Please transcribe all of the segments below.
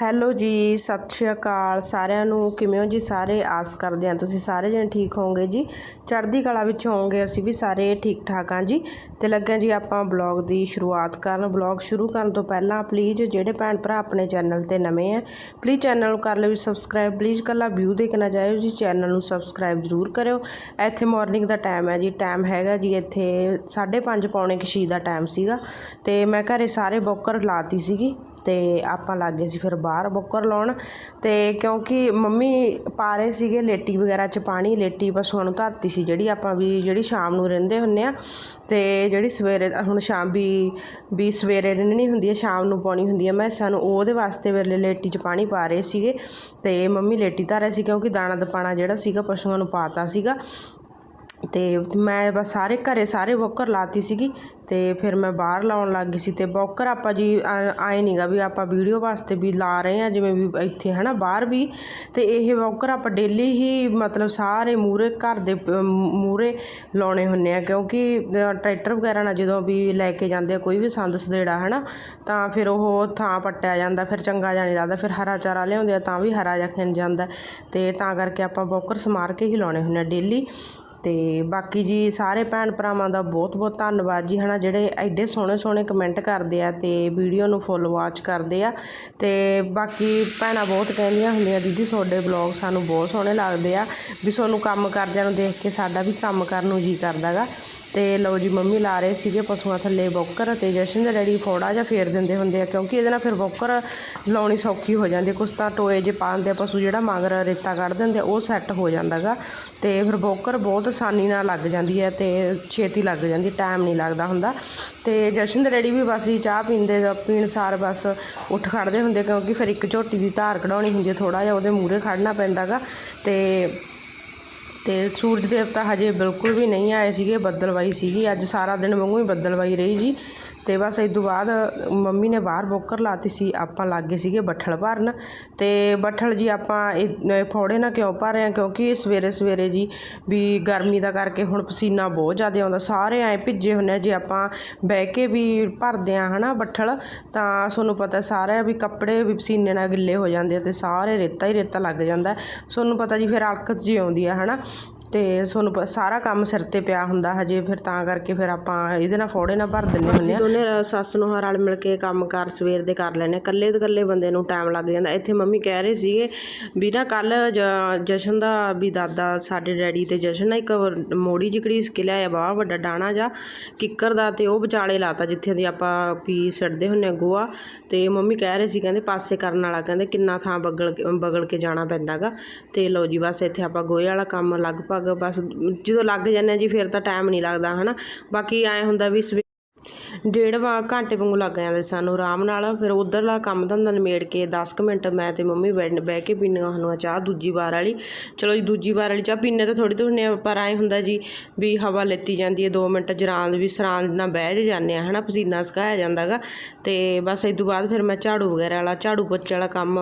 Hello ਜੀ, ਸਤਿ ਸ਼੍ਰੀ ਅਕਾਲ। ਸਾਰਿਆਂ ਨੂੰ ਕਿਵੇਂ ਹੋ ਜੀ? ਸਾਰੇ ਆਸ ਕਰਦੇ ਹਾਂ ਤੁਸੀਂ ਸਾਰੇ ਜਣੇ ਠੀਕ ਹੋਵੋਗੇ ਜੀ। ਚੜ੍ਹਦੀ ਕਲਾ ਵਿੱਚ ਹੋਵੋਗੇ, ਅਸੀਂ ਵੀ ਸਾਰੇ ਠੀਕ ਠਾਕ ਹਾਂ ਜੀ। ਤੇ ਲੱਗਿਆ ਜੀ ਆਪਾਂ ਬਲੌਗ ਦੀ ਸ਼ੁਰੂਆਤ ਕਰਨ। ਬਲੌਗ ਸ਼ੁਰੂ ਕਰਨ ਤੋਂ ਪਹਿਲਾਂ ਪਲੀਜ਼ ਜਿਹੜੇ ਭੈਣ ਭਰਾ ਆਪਣੇ ਚੈਨਲ ਤੇ ਨਵੇਂ ਆ ਪਲੀਜ਼ ਚੈਨਲ ਨੂੰ ਕਰ ਲਿਓ ਸਬਸਕ੍ਰਾਈਬ ਪਲੀਜ਼ ਕੱਲਾ ਵਿਊ ਦੇਖਣਾ ਨਾ ਜੀ, ਚੈਨਲ ਨੂੰ ਸਬਸਕ੍ਰਾਈਬ ਜ਼ਰੂਰ ਕਰਿਓ। ਇੱਥੇ ਮਾਰਨਿੰਗ ਦਾ ਟਾਈਮ ਹੈ ਜੀ ਟਾਈਮ ਹੈਗਾ ਜੀ ਇੱਥੇ 5:30 ਪੌਣੇ ਕੁ ਛੇ ਦਾ ਟਾਈਮ ਸੀਗਾ। ਤੇ ਮੈਂ ਘਰੇ ਸਾਰੇ ਬੋਕਰ ਲਾਤੀ ਸੀਗੀ। ਤੇ ਆਪਾਂ ਲੱਗੇ ਸੀ ਫਿਰ ਬਾਹਰ ਬੁੱਕਰ ਲਾਉਣ ਤੇ ਕਿਉਂਕਿ ਮੰਮੀ ਪਾ ਰਹੇ ਸੀਗੇ ਲੇਟੀ ਵਗੈਰਾ ਚ ਪਾਣੀ, ਲੇਟੀ ਪਸ਼ੂਆਂ ਨੂੰ ਧਰਤੀ ਸੀ ਜਿਹੜੀ ਆਪਾਂ ਵੀ ਜਿਹੜੀ ਸ਼ਾਮ ਨੂੰ ਰਹਿੰਦੇ ਹੁੰਨੇ ਆ ਤੇ ਜਿਹੜੀ ਸਵੇਰੇ ਹੁਣ ਸ਼ਾਮ ਵੀ ਵੀ ਸਵੇਰੇ ਰਹਿਣੀ ਹੁੰਦੀ ਹੈ, ਸ਼ਾਮ ਨੂੰ ਪਾਉਣੀ ਹੁੰਦੀ ਹੈ। ਮੈਂ ਸਾਨੂੰ ਉਹਦੇ ਵਾਸਤੇ ਵੇਲੇ ਲੇਟੀ ਚ ਪਾਣੀ ਪਾ ਰਹੇ ਸੀਗੇ ਤੇ ਮੰਮੀ ਲੇਟੀ ਧਰ ਰਹੇ ਸੀ ਕਿਉਂਕਿ ਦਾਣਾ ਦਪਾਣਾ ਜਿਹੜਾ ਸੀਗਾ ਪਸ਼ੂਆਂ ਨੂੰ ਪਾਤਾ ਸੀਗਾ ਅਤੇ ਮੈਂ ਬਸ ਸਾਰੇ ਘਰ ਸਾਰੇ ਵੋਕਰ ਲਾਤੀ ਸੀਗੀ ਅਤੇ ਫਿਰ ਮੈਂ ਬਾਹਰ ਲਾਉਣ ਲੱਗ ਗਈ ਸੀ ਅਤੇ ਬੋਕਰ ਆਪਾਂ ਜੀ ਆਏ ਨਹੀਂਗਾ ਵੀ ਆਪਾਂ ਵੀਡੀਓ ਵਾਸਤੇ ਵੀ ਲਾ ਰਹੇ ਹਾਂ, ਜਿਵੇਂ ਵੀ ਇੱਥੇ ਹੈ ਨਾ ਬਾਹਰ ਵੀ। ਅਤੇ ਇਹ ਬੋਕਰ ਆਪਾਂ ਡੇਲੀ ਹੀ ਮਤਲਬ ਸਾਰੇ ਮੂਹਰੇ ਘਰ ਦੇ ਮੂਹਰੇ ਲਾਉਣੇ ਹੁੰਦੇ ਆ, ਕਿਉਂਕਿ ਟਰੈਕਟਰ ਵਗੈਰਾ ਨਾਲ ਜਦੋਂ ਵੀ ਲੈ ਕੇ ਜਾਂਦੇ ਆ ਕੋਈ ਵੀ ਸੰਦ ਸਦੇੜਾ ਨਾ ਤਾਂ ਫਿਰ ਉਹ ਥਾਂ ਪੱਟਿਆ ਜਾਂਦਾ, ਫਿਰ ਚੰਗਾ ਜਿਹਾ ਨਹੀਂ ਲੱਗਦਾ, ਫਿਰ ਹਰਾ ਚਾਰਾ ਲਿਆਉਂਦੇ ਆ ਤਾਂ ਵੀ ਹਰਾ ਜਿਹਾ ਖਿੰਨ ਜਾਂਦਾ। ਅਤੇ ਤਾਂ ਕਰਕੇ ਆਪਾਂ ਬੋਕਰ ਸਮਾਰ ਕੇ ਹੀ ਲਾਉਣੇ ਹੁੰਦੇ ਆ ਡੇਲੀ ਤੇ ਬਾਕੀ ਜੀ ਸਾਰੇ ਭੈਣ ਭਰਾਵਾਂ ਦਾ ਬਹੁਤ ਬਹੁਤ ਧੰਨਵਾਦ ਜੀ, ਹਨਾ, ਜਿਹੜੇ ਐਡੇ ਸੋਹਣੇ ਸੋਹਣੇ ਕਮੈਂਟ ਕਰਦੇ ਆ ਤੇ ਵੀਡੀਓ ਨੂੰ ਫੁੱਲ ਵਾਚ ਕਰਦੇ ਆ। ਤੇ ਬਾਕੀ ਭੈਣਾਂ ਬਹੁਤ ਕਹਿੰਦੀਆਂ ਹੁੰਦੀਆਂ, ਦੀਦੀ, ਤੁਹਾਡੇ ਵਲੌਗ ਸਾਨੂੰ ਬਹੁਤ ਸੋਹਣੇ ਲੱਗਦੇ ਆ, ਵੀ ਤੁਹਾਨੂੰ ਕੰਮ ਕਰਦਿਆਂ ਨੂੰ ਦੇਖ ਕੇ ਸਾਡਾ ਵੀ ਕੰਮ ਕਰਨ ਨੂੰ ਜੀ ਕਰਦਾਗਾ। ਤੇ ਲਓ ਜੀ ਮੰਮੀ ਲਾ ਰਹੇ ਸੀਗੇ ਪਸ਼ੂਆਂ ਥੱਲੇ ਬੋਕਰ ਤੇ ਜਸ਼ਨ ਦੇ ਡੈਡੀ ਫੋੜਾ ਜਾਂ ਫੇਰ ਦਿੰਦੇ ਹੁੰਦੇ ਆ ਕਿਉਂਕਿ ਇਹਦੇ ਨਾਲ ਫਿਰ ਬੋਕਰ ਲਾਉਣੀ ਸੌਖੀ ਹੋ ਜਾਂਦੀ ਕੁਛ ਤਾਂ ਟੋਏ ਜੇ ਪਾਉਂਦੇ ਆ ਪਸ਼ੂ ਜਿਹੜਾ ਮਗਰ ਰੇਤਾ ਕੱਢ ਦਿੰਦੇ ਆ, ਉਹ ਸੈੱਟ ਹੋ ਜਾਂਦਾਗਾ ਤੇ ਫਿਰ ਬੋਕਰ ਬਹੁਤ ਆਸਾਨੀ ਨਾਲ ਲੱਗ ਜਾਂਦੀ ਹੈ ਤੇ ਛੇਤੀ ਲੱਗ ਜਾਂਦੀ ਟਾਈਮ ਨਹੀਂ ਲੱਗਦਾ ਹੁੰਦਾ। ਤੇ ਜਸ਼ਨ ਦੇ ਡੈਡੀ ਵੀ ਬਸ ਹੀ ਚਾਹ ਪੀਂਦੇ ਪੀਣ ਸਾਰ ਬਸ ਉੱਠ ਖੜਦੇ ਹੁੰਦੇ ਕਿਉਂਕਿ ਫਿਰ ਇੱਕ ਝੋਟੀ ਦੀ ਧਾਰ ਕਢਾਉਣੀ ਹੁੰਦੀ ਹੈ ਥੋੜਾ ਜਿਹਾ ਉਹਦੇ ਮੂਹਰੇ ਖੜਨਾ ਪੈਂਦਾਗਾ ਤੇ ਤੇ ਸੂਰਜ ਦੇਵਤਾ ਹਜੇ ਬਿਲਕੁਲ ਵੀ ਨਹੀਂ ਆਏ ਸੀਗੇ, ਬੱਦਲਵਾਈ ਸੀਗੀ, ਅੱਜ ਸਾਰਾ ਦਿਨ ਵਾਂਗੂ ਹੀ ਬੱਦਲਵਾਈ ਰਹੀ ਜੀ। ਤੇ ਬਸ ਇਸ ਤੋਂ ਬਾਅਦ ਮੰਮੀ ਨੇ ਬਾਹਰ ਬੋਕਰ ਲਾਤੀ ਸੀ, ਆਪਾਂ ਲੱਗੇ ਸੀਗੇ ਬੱਠਲ ਭਰਨ। ਤੇ ਬੱਠਲ ਜੀ ਆਪਾਂ ਇਹ ਫੋੜੇ ਨਾ ਕਿਉਂ ਭਰ ਰਹੇ ਆ? ਕਿਉਂਕਿ ਸਵੇਰੇ ਸਵੇਰੇ ਜੀ ਵੀ ਗਰਮੀ ਦਾ ਕਰਕੇ ਹੁਣ ਪਸੀਨਾ ਬਹੁਤ ਜ਼ਿਆਦਾ ਆਉਂਦਾ। ਸਾਰੇ ਐ ਭਿੱਜੇ ਹੁੰਨੇ ਆ, ਜੇ ਆਪਾਂ ਬਹਿ ਕੇ ਵੀ ਭਰਦੇ ਆ ਹਨਾ ਬੱਠਲ, ਤਾਂ ਤੁਹਾਨੂੰ ਪਤਾ ਸਾਰਾ ਵੀ ਕੱਪੜੇ ਵੀ ਪਸੀਨੇ ਨਾਲ ਗਿੱਲੇ ਹੋ ਜਾਂਦੇ ਆ ਤੇ ਸਾਰੇ ਰੇਤਾ ਹੀ ਰੇਤਾ ਲੱਗ ਜਾਂਦਾ। ਤੁਹਾਨੂੰ ਪਤਾ ਜੀ ਫਿਰ ਅਲਕਤ ਜੀ ਆਉਂਦੀ ਆ ਹਨਾ। ਤੇ ਤੁਹਾਨੂੰ ਸਾਰਾ ਕੰਮ ਸਿਰ ਤੇ ਪਿਆ ਹੁੰਦਾ ਹਜੇ ਫਿਰ ਤਾਂ ਕਰਕੇ ਫਿਰ ਆਪਾਂ ਇਹਦੇ ਨਾਲ ਫੋੜੇ ਨਾਲ ਭਰ ਦਿੰਨੇ ਹੁੰਦੇ ਆ। ਦੋਨੇ ਸੱਸ ਨੂੰ ਰਲ ਮਿਲ ਕੇ ਕੰਮ ਕਾਰ ਸਵੇਰ ਦੇ ਕਰ ਲੈਣੇ ਇਕੱਲੇ ਤੇ ਇਕੱਲੇ ਬੰਦੇ ਨੂੰ ਟਾਈਮ ਲੱਗ ਜਾਂਦਾ। ਇੱਥੇ ਮੰਮੀ ਕਹਿ ਰਹੇ ਸੀਗੇ ਵੀ ਨਾ ਕੱਲ ਜਸ਼ਨ ਦਾ ਵੀ ਦਾਦਾ ਸਾਡੇ ਡੈਡੀ ਤੇ ਜਸ਼ਨ ਨਾ ਇੱਕ ਮੋੜੀ ਜਿਕੜੀ ਸਕਿ ਲਿਆਇਆ ਬਾਵਾ ਵੱਡਾ ਡਾਣਾ ਜਾ। ਕਿੱਕਰ ਦਾ ਤੇ ਉਹ ਵਿਚਾਲੇ ਲਾਤਾ ਜਿੱਥੇ ਦੀ ਆਪਾਂ ਪੀ ਛੱਡਦੇ ਹੁੰਨੇ ਆ ਗੋਆ। ਤੇ ਮੰਮੀ ਕਹਿ ਰਹੇ ਸੀ ਕਹਿੰਦੇ ਪਾਸੇ ਕਰਨ ਵਾਲਾ ਕਹਿੰਦੇ ਕਿੰਨਾ ਥਾਂ ਬਗਲ ਬਗਲ ਕੇ ਜਾਣਾ ਪੈਂਦਾਗਾ। ਤੇ ਲਓ ਜੀ ਬਸ ਇੱਥੇ ਆਪਾਂ ਗੋਏ ਵਾਲਾ ਕੰਮ ਲਗਭਗ ਬਸ ਜਦੋਂ ਲੱਗ ਜਾਂਦੇ ਹਾਂ ਜੀ, ਫਿਰ ਤਾਂ ਟਾਈਮ ਨਹੀਂ ਲੱਗਦਾ, ਹਨਾ? ਬਾਕੀ ਐਂ ਹੁੰਦਾ ਵੀ ਸਵੇ- ਡੇਢ ਵਾ ਘੰਟੇ ਵਾਂਗੂ ਲੱਗ ਜਾਂਦੇ ਸਾਨੂੰ। ਆਰਾਮ ਨਾਲ ਫਿਰ ਉਧਰਲਾ ਕੰਮ ਧੰਦਾ ਨਿਮੇੜ ਕੇ 10 ਕੁ ਮਿੰਟ ਮੈਂ ਤੇ ਮੰਮੀ ਬੈਠ ਬਹਿ ਕੇ ਪੀਣੀਆਂ ਸਾਨੂੰ ਚਾਹ ਦੂਜੀ ਵਾਰ ਵਾਲੀ। ਚਲੋ ਜੀ, ਦੂਜੀ ਵਾਰ ਵਾਲੀ ਚਾਹ ਪੀਣੇ ਤਾਂ ਥੋੜੀ ਥੋੜੀ ਪਰ ਐ ਹੁੰਦਾ ਜੀ ਵੀ ਹਵਾ ਲੈਤੀ ਜਾਂਦੀ ਹੈ 2 ਮਿੰਟ ਜਰਾਂ ਵੀ ਸਰਾਂ ਨਾਲ ਬਹਿ ਜੇ ਜਾਂਦੇ ਆ ਹਨਾ, ਪਸੀਨਾ ਸੁਕਾਇਆ ਜਾਂਦਾਗਾ ਤੇ ਬਸ ਇਸ ਤੋਂ ਬਾਅਦ ਫਿਰ ਮੈਂ ਝਾੜੂ ਵਗੈਰਾ ਵਾਲਾ, ਝਾੜੂ ਪੋਚੇ ਵਾਲਾ ਕੰਮ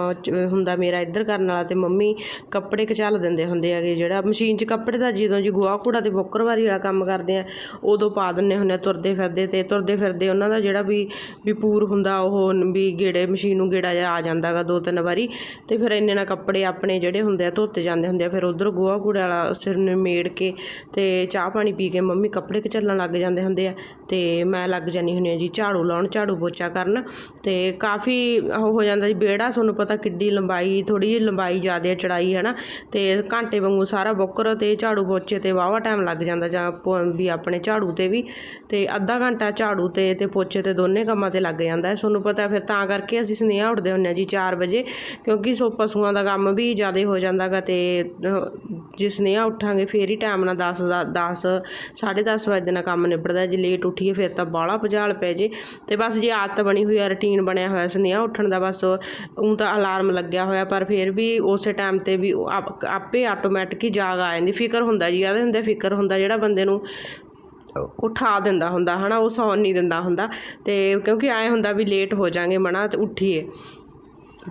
ਹੁੰਦਾ ਮੇਰਾ ਇੱਧਰ ਕਰਨ ਵਾਲਾ ਤੇ ਮੰਮੀ ਕੱਪੜੇ ਕਚਲ ਦਿੰਦੇ ਹੁੰਦੇ ਹੈਗੇ ਜਿਹੜਾ ਮਸ਼ੀਨ 'ਚ ਕੱਪੜੇ ਦਾ ਜਦੋਂ ਜੀ ਗੋਹਾ ਕੂੜਾ ਤੇ ਬੋਕਰਵਾਰੀ ਵਾਲਾ ਕੰਮ ਕਰਦੇ ਆ, ਉਦੋਂ ਪਾ ਦਿੰਨੇ ਹੁੰਦੇ ਆ ਤੁਰਦੇ ਫਿਰਦੇ ਤੇ ਤੁਰਦੇ ਫਿਰਦੇ ਉਹਨਾਂ ਦਾ ਜਿਹੜਾ ਵੀ ਵੀ ਪੂਰ ਹੁੰਦਾ ਉਹ ਵੀ ਗੇੜੇ, ਮਸ਼ੀਨ ਨੂੰ ਗੇੜਾ ਜਿਹਾ ਆ ਜਾਂਦਾਗਾ ਦੋ ਤਿੰਨ ਵਾਰੀ ਤੇ ਫਿਰ ਇੰਨੇ ਨਾਲ ਕੱਪੜੇ ਆਪਣੇ ਜਿਹੜੇ ਹੁੰਦੇ ਆ ਧੋਤੇ ਜਾਂਦੇ ਹੁੰਦੇ ਆ, ਫਿਰ ਉਧਰ ਗੋਹਾ ਕੂੜਾ ਵਾਲਾ ਸਿਰ ਨਿਮੇੜ ਕੇ ਤੇ ਚਾਹ ਪਾਣੀ ਪੀ ਕੇ ਮੰਮੀ ਕੱਪੜੇ ਕਚਲਣ ਲੱਗ ਜਾਂਦੇ ਹੁੰਦੇ ਆ ਤੇ ਮੈਂ ਲੱਗ ਜਾਨੀ ਹੁੰਦੀ ਆ ਜੀ ਝਾੜੂ ਲਾਉਣ, ਝਾੜੂ ਪੋਚਾ ਕਰਨ ਤੇ ਕਾਫੀ ਉਹ ਹੋ ਜਾਂਦਾ ਜੀ ਬੇੜਾ ਤੁਹਾਨੂੰ ਪਤਾ ਕਿੱਡੀ ਲੰਬਾਈ ਥੋੜੀ ਜਿਹੀ ਲੰਬਾਈ ਜ਼ਿਆਦਾ ਚੜਾਈ ਹੈ ਨਾ ਤੇ ਘੰਟੇ ਵਾਂਗੂ ਸਾਰਾ ਬੁੱਕਰ ਤੇ ਝਾੜੂ ਪੋਚੇ ਤੇ ਵਾਵਾ ਟਾਈਮ ਲੱਗ ਜਾਂਦਾ ਜਾਂ ਪੋ- ਵੀ ਆਪਣੇ ਝਾੜੂ ਤੇ ਵੀ ਤੇ ਅੱਧਾ ਘੰਟਾ ਝਾੜੂ ਤੇ ਤੇ ਪੋਚੇ ਤੇ ਦੋਨੇ ਕੰਮਾਂ ਤੇ ਲੱਗ ਜਾਂਦਾ ਹੈ। ਤੁਹਾਨੂੰ ਪਤਾ ਫਿਰ ਤਾਂ ਕਰਕੇ ਅਸੀਂ ਸੁਨੇਹਾ ਉੱਠਦੇ ਹੁੰਨੇ ਆ ਜੀ 4 ਵਜੇ ਕਿਉਂਕਿ ਸੋ ਪਸ਼ੂਆਂ ਦਾ ਕੰਮ ਵੀ ਜ਼ਿਆਦਾ ਹੋ ਜਾਂਦਾਗਾ ਤੇ ਅਹ, ਜੇ ਸੁਨੇਹਾ ਉੱਠਾਂਗੇ ਫੇਰ ਹੀ ਟਾਈਮ ਨਾਲ 10 10 10:30 ਵਜੇ ਨਾਲ ਕੰਮ ਨਿਬੜਦਾ ਜੇ ਲੇਟ ਉੱਠੀਏ ਫਿਰ ਤਾਂ ਬਾਹਲਾ ਭਜਾਲ ਪੈ ਜੇ। ਤੇ ਬਸ ਜੇ ਆਦਤ ਬਣੀ ਹੋਈ ਆ ਰੁਟੀਨ ਬਣਿਆ ਹੋਇਆ ਸੁਨੇਹਾ ਉੱਠਣ ਦਾ ਬਸ ਉਹ ਤਾਂ ਅਲਾਰਮ ਲੱਗਿਆ ਹੋਇਆ ਪਰ ਫਿਰ ਵੀ ਉਸੇ ਟਾਈਮ ਤੇ ਵੀ ਆਪੇ ਆਟੋਮੈਟਿਕ ਹੀ ਜਾਗ ਆ ਜਾਂਦੀ। ਫਿਕਰ ਹੁੰਦਾ ਜੀ ਆਦੇ ਹੁੰਦੇ ਫਿਕਰ ਹੁੰਦਾ ਜਿਹੜਾ ਬੰਦੇ ਨੂੰ ਉਠਾ ਦਿੰਦਾ ਹੁੰਦਾ, ਹਨਾ, ਉਹ ਸੌਣ ਨਹੀਂ ਦਿੰਦਾ ਹੁੰਦਾ। ਤੇ ਕਿਉਂਕਿ ਐ ਹੁੰਦਾ ਵੀ ਲੇਟ ਹੋ ਜਾਾਂਗੇ, ਮਨਾ ਤੇ ਉੱਠੀਏ।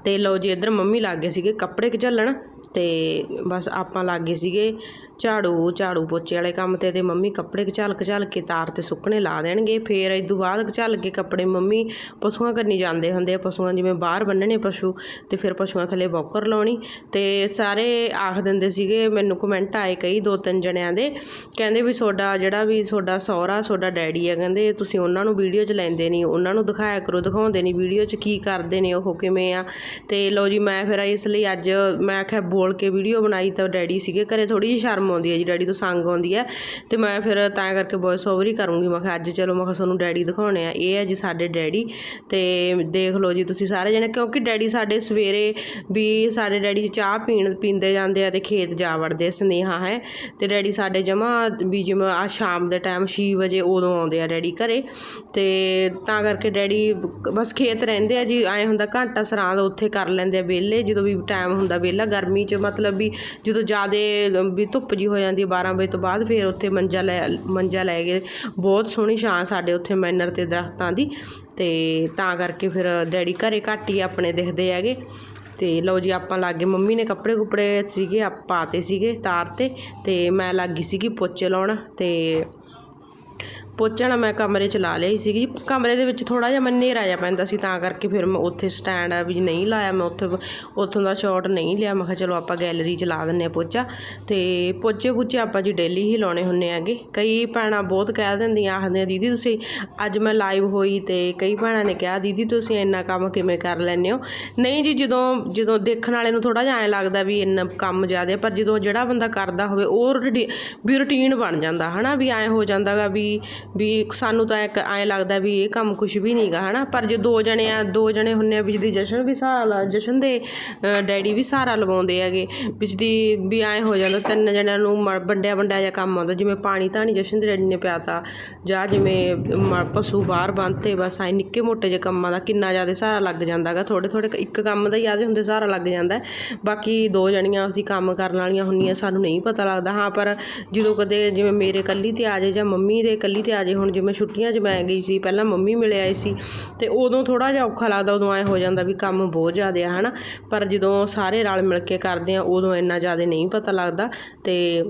ਤੇ ਲਓ ਜੀ, ਇੱਧਰ ਮੰਮੀ ਲੱਗ ਗਏ ਸੀਗੇ ਕੱਪੜੇ ਝੱਲਣ, ਤੇ ਬਸ ਆਪਾਂ ਲੱਗ ਗਏ ਸੀਗੇ ਝਾੜੂ ਝਾੜੂ ਪੋਚੇ ਵਾਲੇ ਕੰਮ ਤੇ ਤੇ ਮੰਮੀ ਕੱਪੜੇ ਘਚਲ ਘਚਲ ਕੇ ਤਾਰ ਤੇ ਸੁੱਕਣੇ ਲਾ ਦੇਣਗੇ। ਫੇਰ ਤੋਂ ਬਾਅਦ ਘਚਲ ਕੇ ਕੱਪੜੇ ਮੰਮੀ ਪਸ਼ੂਆਂ ਕਰਨੀ ਜਾਂਦੇ ਹੁੰਦੇ ਆ। ਪਸ਼ੂਆਂ ਜਿਵੇਂ ਬਾਹਰ ਬੰਨਣੇ ਪਸ਼ੂ ਤੇ ਫਿਰ ਪਸ਼ੂਆਂ ਥੱਲੇ ਬੌਕਰ ਲਾਉਣੀ। ਤੇ ਸਾਰੇ ਆਖ ਦਿੰਦੇ ਸੀਗੇ, ਮੈਨੂੰ ਕਮੈਂਟ ਆਏ ਕਈ ਦੋ ਤਿੰਨ ਜਣਿਆਂ ਦੇ। ਕਹਿੰਦੇ ਵੀ ਤੁਹਾਡਾ ਜਿਹੜਾ ਵੀ ਤੁਹਾਡਾ ਸਹੁਰਾ ਤੁਹਾਡਾ ਡੈਡੀ ਆ, ਕਹਿੰਦੇ ਤੁਸੀਂ ਉਹਨਾਂ ਨੂੰ ਵੀਡੀਓ 'ਚ ਲੈਂਦੇ ਨਹੀਂ, ਉਹਨਾਂ ਨੂੰ ਦਿਖਾਇਆ ਕਰੋ, ਦਿਖਾਉਂਦੇ ਨਹੀਂ ਵੀਡੀਓ 'ਚ ਕੀ ਕਰਦੇ ਨੇ, ਉਹ ਕਿਵੇਂ ਆ। ਤੇ ਲਓ ਜੀ, ਮੈਂ ਫਿਰ ਇਸ ਲਈ ਅੱਜ ਮੈਂ ਆਖਿਆ ਬੋਲ ਕੇ ਵੀਡੀਓ ਬਣਾਈ ਤਾਂ ਡੈਡੀ ਸੀਗੇ, ਘਰੇ ਥੋੜੀ ਜਿਹੀ ਸ਼ਰਮ ਆਉਂਦੀ ਹੈ ਜੀ, ਡੈਡੀ ਤੋਂ ਸੰਗ ਆਉਂਦੀ ਹੈ। ਤੇ ਮੈਂ ਫਿਰ ਤਾਂ ਕਰਕੇ ਵੌਇਸ ਓਵਰ ਹੀ ਕਰੂੰਗੀ। ਮੈਂ ਕਿਹਾ, ਅੱਜ ਚਲੋ, ਮੈਂ ਕਿਹਾ, ਤੁਹਾਨੂੰ ਡੈਡੀ ਦਿਖਾਉਣੇ ਆ। ਇਹ ਹੈ ਜੀ ਸਾਡੇ ਡੈਡੀ। ਤੇ ਦੇਖ ਲਓ ਜੀ ਤੁਸੀਂ ਸਾਰੇ ਜਣੇ, ਕਿਉਂਕਿ ਡੈਡੀ ਸਾਡੇ ਸਵੇਰੇ ਵੀ ਸਾਡੇ ਡੈਡੀ ਚਾਹ ਪੀਣ, ਪੀਂਦੇ ਜਾਂਦੇ ਆ ਤੇ ਖੇਤ ਜਾ ਵੜਦੇ ਸੁਨੇਹਾ ਹੈ। ਤੇ ਡੈਡੀ ਸਾਡੇ ਜਮਾ ਵੀ ਜਿਵੇਂ ਆ ਸ਼ਾਮ ਦੇ ਟਾਈਮ 6 ਵਜੇ ਉਦੋਂ ਆਉਂਦੇ ਆ ਡੈਡੀ ਘਰੇ। ਤੇ ਤਾਂ ਕਰਕੇ ਡੈਡੀ ਬਸ ਖੇਤ ਰਹਿੰਦੇ ਆ ਜੀ। ਐ ਹੁੰਦਾ ਘੰਟਾ ਸਰਾਂ ਦਾ ਉੱਥੇ ਕਰ ਲੈਂਦੇ ਆ ਵਿਹਲੇ। ਜਦੋਂ ਵੀ ਟਾਈਮ ਹੁੰਦਾ ਵਿਹਲਾ, ਗਰਮੀ 'ਚ ਮਤਲਬ ਵੀ ਜਦੋਂ ਜ਼ਿਆਦੇ ਵੀ ਧੁੱਪ ਜੀ ਹੋ ਜਾਂਦੀ ਹੈ। 12 ਵਜੇ ਤੋਂ ਬਾਅਦ ਫਿਰ ਉੱਥੇ ਮੰਜਾ ਲੈ ਮੰਜਾ ਲੈ ਗਏ ਬਹੁਤ ਸੋਹਣੀ ਛਾਂ ਸਾਡੇ ਉੱਥੇ ਮੈਨਰ ਤੇ ਦਰਖਤਾਂ ਦੀ। ਤੇ ਤਾਂ ਕਰਕੇ ਫਿਰ ਡੈਡੀ ਘਰੇ ਘੱਟ ਹੀ ਆਪਣੇ ਦਿਖਦੇ ਹੈਗੇ। ਤੇ ਲਓ ਜੀ, ਆਪਾਂ ਲੱਗੇ ਮੰਮੀ ਨੇ ਕੱਪੜੇ ਕੁਪੜੇ ਸੀਗੇ, ਆਪ ਪਾਤੇ ਸੀਗੇ ਤਾਰ ਤੇ। ਤੇ ਮੈਂ ਲੱਗੀ ਸੀਗੀ ਪੋਚੇ ਲਾਉਣ ਤੇ ਪੋਚਾ ਨਾ ਮੈਂ ਕਮਰੇ ਚ ਲਾ ਲਈ ਸੀਗੀ। ਕਮਰੇ ਦੇ ਵਿੱਚ ਥੋੜਾ ਜਿਹਾ ਮੈਂ ਹਨੇਰਾ ਜਿਹਾ ਪੈਂਦਾ ਸੀ, ਤਾਂ ਕਰਕੇ ਫਿਰ ਮੈਂ ਉੱਥੇ ਸਟੈਂਡ ਆ ਵੀ ਨਹੀਂ ਲਾਇਆ। ਮੈਂ ਉੱਥੇ ਉੱਥੋਂ ਦਾ ਸ਼ਾਟ ਨਹੀਂ ਲਿਆ। ਮੈਂ ਕਿਹਾ ਚਲੋ ਆਪਾਂ ਗੈਲਰੀ ਚ ਲਾ ਦਿੰਨੇ ਆ ਪੋਚਾ। ਤੇ ਪੋਚੇ ਪੁੱਚੇ ਆਪਾਂ ਜੀ ਡੇਲੀ ਹੀ ਲਾਉਣੇ ਹੁੰਨੇ ਆਗੇ ਕਈ ਭੈਣਾਂ ਬਹੁਤ ਕਹਿ ਦਿੰਦੀਆਂ, ਆਖਦੀਆਂ, ਦੀਦੀ, ਤੁਸੀਂ ਅੱਜ ਮੈਂ ਲਾਈਵ ਹੋਈ ਤੇ ਕਈ ਭੈਣਾਂ ਨੇ ਕਿਹਾ, ਦੀਦੀ, ਤੁਸੀਂ ਇੰਨਾ ਕੰਮ ਕਿਵੇਂ ਕਰ ਲੈਂਦੇ ਹੋ? ਨਹੀਂ ਜੀ, ਜਦੋਂ ਜਦੋਂ ਦੇਖਣ ਵਾਲੇ ਨੂੰ ਥੋੜਾ ਜਿਹਾ ਐਂ ਲੱਗਦਾ ਵੀ ਇੰਨਾ ਕੰਮ ਜ਼ਿਆਦਾ, ਪਰ ਜਦੋਂ ਜਿਹੜਾ ਬੰਦਾ ਕਰਦਾ ਹੋਵੇ, ਉਹ ਰੁਟੀ- ਵੀ ਰੁਟੀਨ ਬਣ ਜਾਂਦਾ, ਹਨਾ? ਵੀ ਐਂ ਹੋ ਜਾਂਦਾਗਾ ਵੀ ਵੀ ਸਾਨੂੰ ਤਾਂ ਇੱਕ ਐਂ ਲੱਗਦਾ ਵੀ ਇਹ ਕੰਮ ਕੁਝ ਵੀ ਨਹੀਂਗਾ ਨਾ ਪਰ ਜੇ ਦੋ ਜਣੇ ਆ, ਦੋ ਜਣੇ ਹੁੰਨੇ ਆ ਵਿੱਚ ਦੀ ਜਸ਼ਨ ਵੀ ਸਹਾਰਾ ਲਾ, ਜਸ਼ਨ ਦੇ ਡੈਡੀ ਵੀ ਸਹਾਰਾ ਲਵਾਉਂਦੇ ਹੈਗੇ। ਵਿੱਚ ਦੀ ਵੀ ਐਂ ਹੋ ਜਾਂਦਾ, ਤਿੰਨ ਜਣਿਆਂ ਨੂੰ ਮ- ਵੰਡਿਆ ਵੱਡਿਆ ਜਿਹਾ ਕੰਮ ਆਉਂਦਾ, ਜਿਵੇਂ ਪਾਣੀ ਧਾਣੀ ਜਸ਼ਨ ਦੇ ਡੈਡੀ ਨੇ ਪਿਆਤਾ ਜਾਂ ਜਿਵੇਂ ਮ- ਪਸ਼ੂ ਬਾਹਰ ਬੰਨਤੇ ਬਸ ਐਂ ਨਿੱਕੇ ਮੋਟੇ ਜਿਹੇ ਕੰਮਾਂ ਦਾ ਕਿੰਨਾ ਜ਼ਿਆਦਾ ਸਹਾਰਾ ਲੱਗ ਜਾਂਦਾਗਾ ਥੋੜੇ ਥੋੜੇ ਇੱਕ ਕੰਮ ਦਾ ਯਾਦ ਹੁੰਦੇ ਸਹਾਰਾ ਲੱਗ ਜਾਂਦਾ ਬਾਕੀ ਦੋ ਜਣੀਆਂ ਅਸੀਂ ਕੰਮ ਕਰਨ ਵਾਲੀਆਂ ਹੁੰਦੀਆਂ ਸਾਨੂੰ ਨਹੀਂ ਪਤਾ ਲੱਗਦਾ, ਹਾਂ, ਪਰ ਜਦੋਂ ਕਦੇ ਜਿਵੇਂ ਮੇਰੇ ਕੱਲੀ ਤੇ ਆ ਜਾਏ ਜਾਂ ਮੰਮੀ ਦੇ ਕੱਲੀ ਤੇ ਆ ਜਾਏ ਹੁਣ ਜਿਵੇਂ ਛੁੱਟੀਆਂ 'ਚ ਮੈਂ ਗਈ ਸੀ, ਪਹਿਲਾਂ ਮੰਮੀ ਮਿਲੇ ਆਏ ਸੀ ਅਤੇ ਉਦੋਂ ਥੋੜ੍ਹਾ ਜਿਹਾ ਔਖਾ ਲੱਗਦਾ, ਉਦੋਂ ਐਂ ਹੋ ਜਾਂਦਾ ਵੀ ਕੰਮ ਬਹੁਤ ਜ਼ਿਆਦਾ ਆ ਹੈ ਨਾ ਪਰ ਜਦੋਂ ਸਾਰੇ ਰਲ ਮਿਲ ਕੇ ਕਰਦੇ ਆ, ਉਦੋਂ ਇੰਨਾ ਜ਼ਿਆਦਾ ਨਹੀਂ ਪਤਾ ਲੱਗਦਾ ਅਤੇ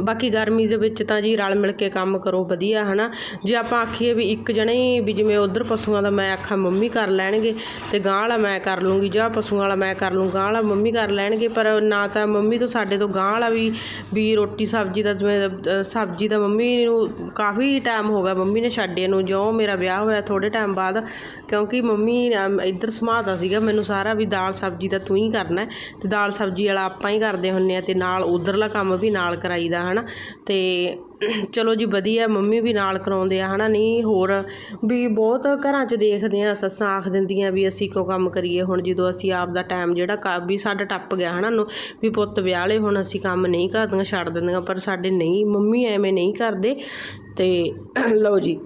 ਬਾਕੀ ਗਰਮੀ ਦੇ ਵਿੱਚ ਤਾਂ ਜੀ ਰਲ ਮਿਲ ਕੇ ਕੰਮ ਕਰੋ, ਵਧੀਆ, ਹਨਾ। ਜੇ ਆਪਾਂ ਆਖੀਏ ਵੀ ਇੱਕ ਜਣੇ ਹੀ ਵੀ ਜਿਵੇਂ ਉਧਰ ਪਸ਼ੂਆਂ ਦਾ ਮੈਂ ਆਖਾਂ ਮੰਮੀ ਕਰ ਲੈਣਗੇ ਤੇ ਗਾਂ ਵਾਲਾ ਮੈਂ ਕਰ ਲੂੰਗੀ, ਜਾਂ ਪਸ਼ੂਆਂ ਵਾਲਾ ਮੈਂ ਕਰ ਲੂੰ, ਗਾਂ ਵਾਲਾ ਮੰਮੀ ਕਰ ਲੈਣਗੇ, ਪਰ ਨਾ ਤਾਂ ਮੰਮੀ ਤੋਂ ਸਾਡੇ ਤੋਂ ਗਾਂ ਵਾਲਾ ਵੀ ਵੀ ਰੋਟੀ ਸਬਜ਼ੀ ਦਾ ਜਿਵੇਂ ਸਬਜ਼ੀ ਦਾ ਮੰਮੀ ਨੂੰ ਕਾਫੀ ਟਾਈਮ ਹੋ ਗਿਆ, ਮੰਮੀ ਨੇ ਛੱਡੇ ਨੂੰ, ਜਿਉਂ ਮੇਰਾ ਵਿਆਹ ਹੋਇਆ ਥੋੜੇ ਟਾਈਮ ਬਾਅਦ, ਕਿਉਂਕਿ ਮੰਮੀ ਇੱਧਰ ਸਮਾਤਾ ਸੀਗਾ ਮੈਨੂੰ ਸਾਰਾ ਵੀ ਦਾਲ ਸਬਜ਼ੀ ਦਾ ਤੂੰ ਹੀ ਕਰਨਾ ਹੈ ਤੇ ਦਾਲ ਸਬਜ਼ੀ ਵਾਲਾ ਆਪਾਂ ਹੀ ਕਰਦੇ ਹੁੰਨੇ ਆ, ਤੇ ਨਾਲ ਉਧਰਲਾ ਕੰਮ ਵੀ ਨਾਲ ਕਰਾਈ ਕਰਾਈਦਾ ਹਨਾ? ਤੇ ਚਲੋ ਜੀ ਵਧੀਆ, ਮੰਮੀ ਵੀ ਨਾਲ ਕਰਾਉਂਦੇ ਆ, ਹਨਾ? ਨਹੀਂ ਹੋਰ ਵੀ ਬਹੁਤ ਘਰਾਂ 'ਚ ਦੇਖਦੇ ਆ, ਸੱਸਾਂ ਆਖ ਦਿੰਦੀਆਂ ਵੀ ਅਸੀਂ ਕਿਉਂ ਕੰਮ ਕਰੀਏ? ਹੁਣ ਜਦੋਂ ਅਸੀਂ ਆਪ ਦਾ ਟਾਈਮ ਜਿਹੜਾ ਵੀ ਸਾਡਾ ਟੱਪ ਗਿਆ, ਹਨਾ? ਨੂੰ ਵੀ ਪੁੱਤ ਵਿਆਹ ਲਏ ਹੁਣ ਅਸੀਂ ਕੰਮ ਨਹੀਂ ਕਰਦੀਆਂ, ਛੱਡ ਦਿੰਦੀਆਂ, ਪਰ ਸਾਡੇ ਨਹੀਂ, ਮੰਮੀ ਐਵੇਂ ਨਹੀਂ ਕਰਦੇ। ਤੇ ਲਓ ਜੀ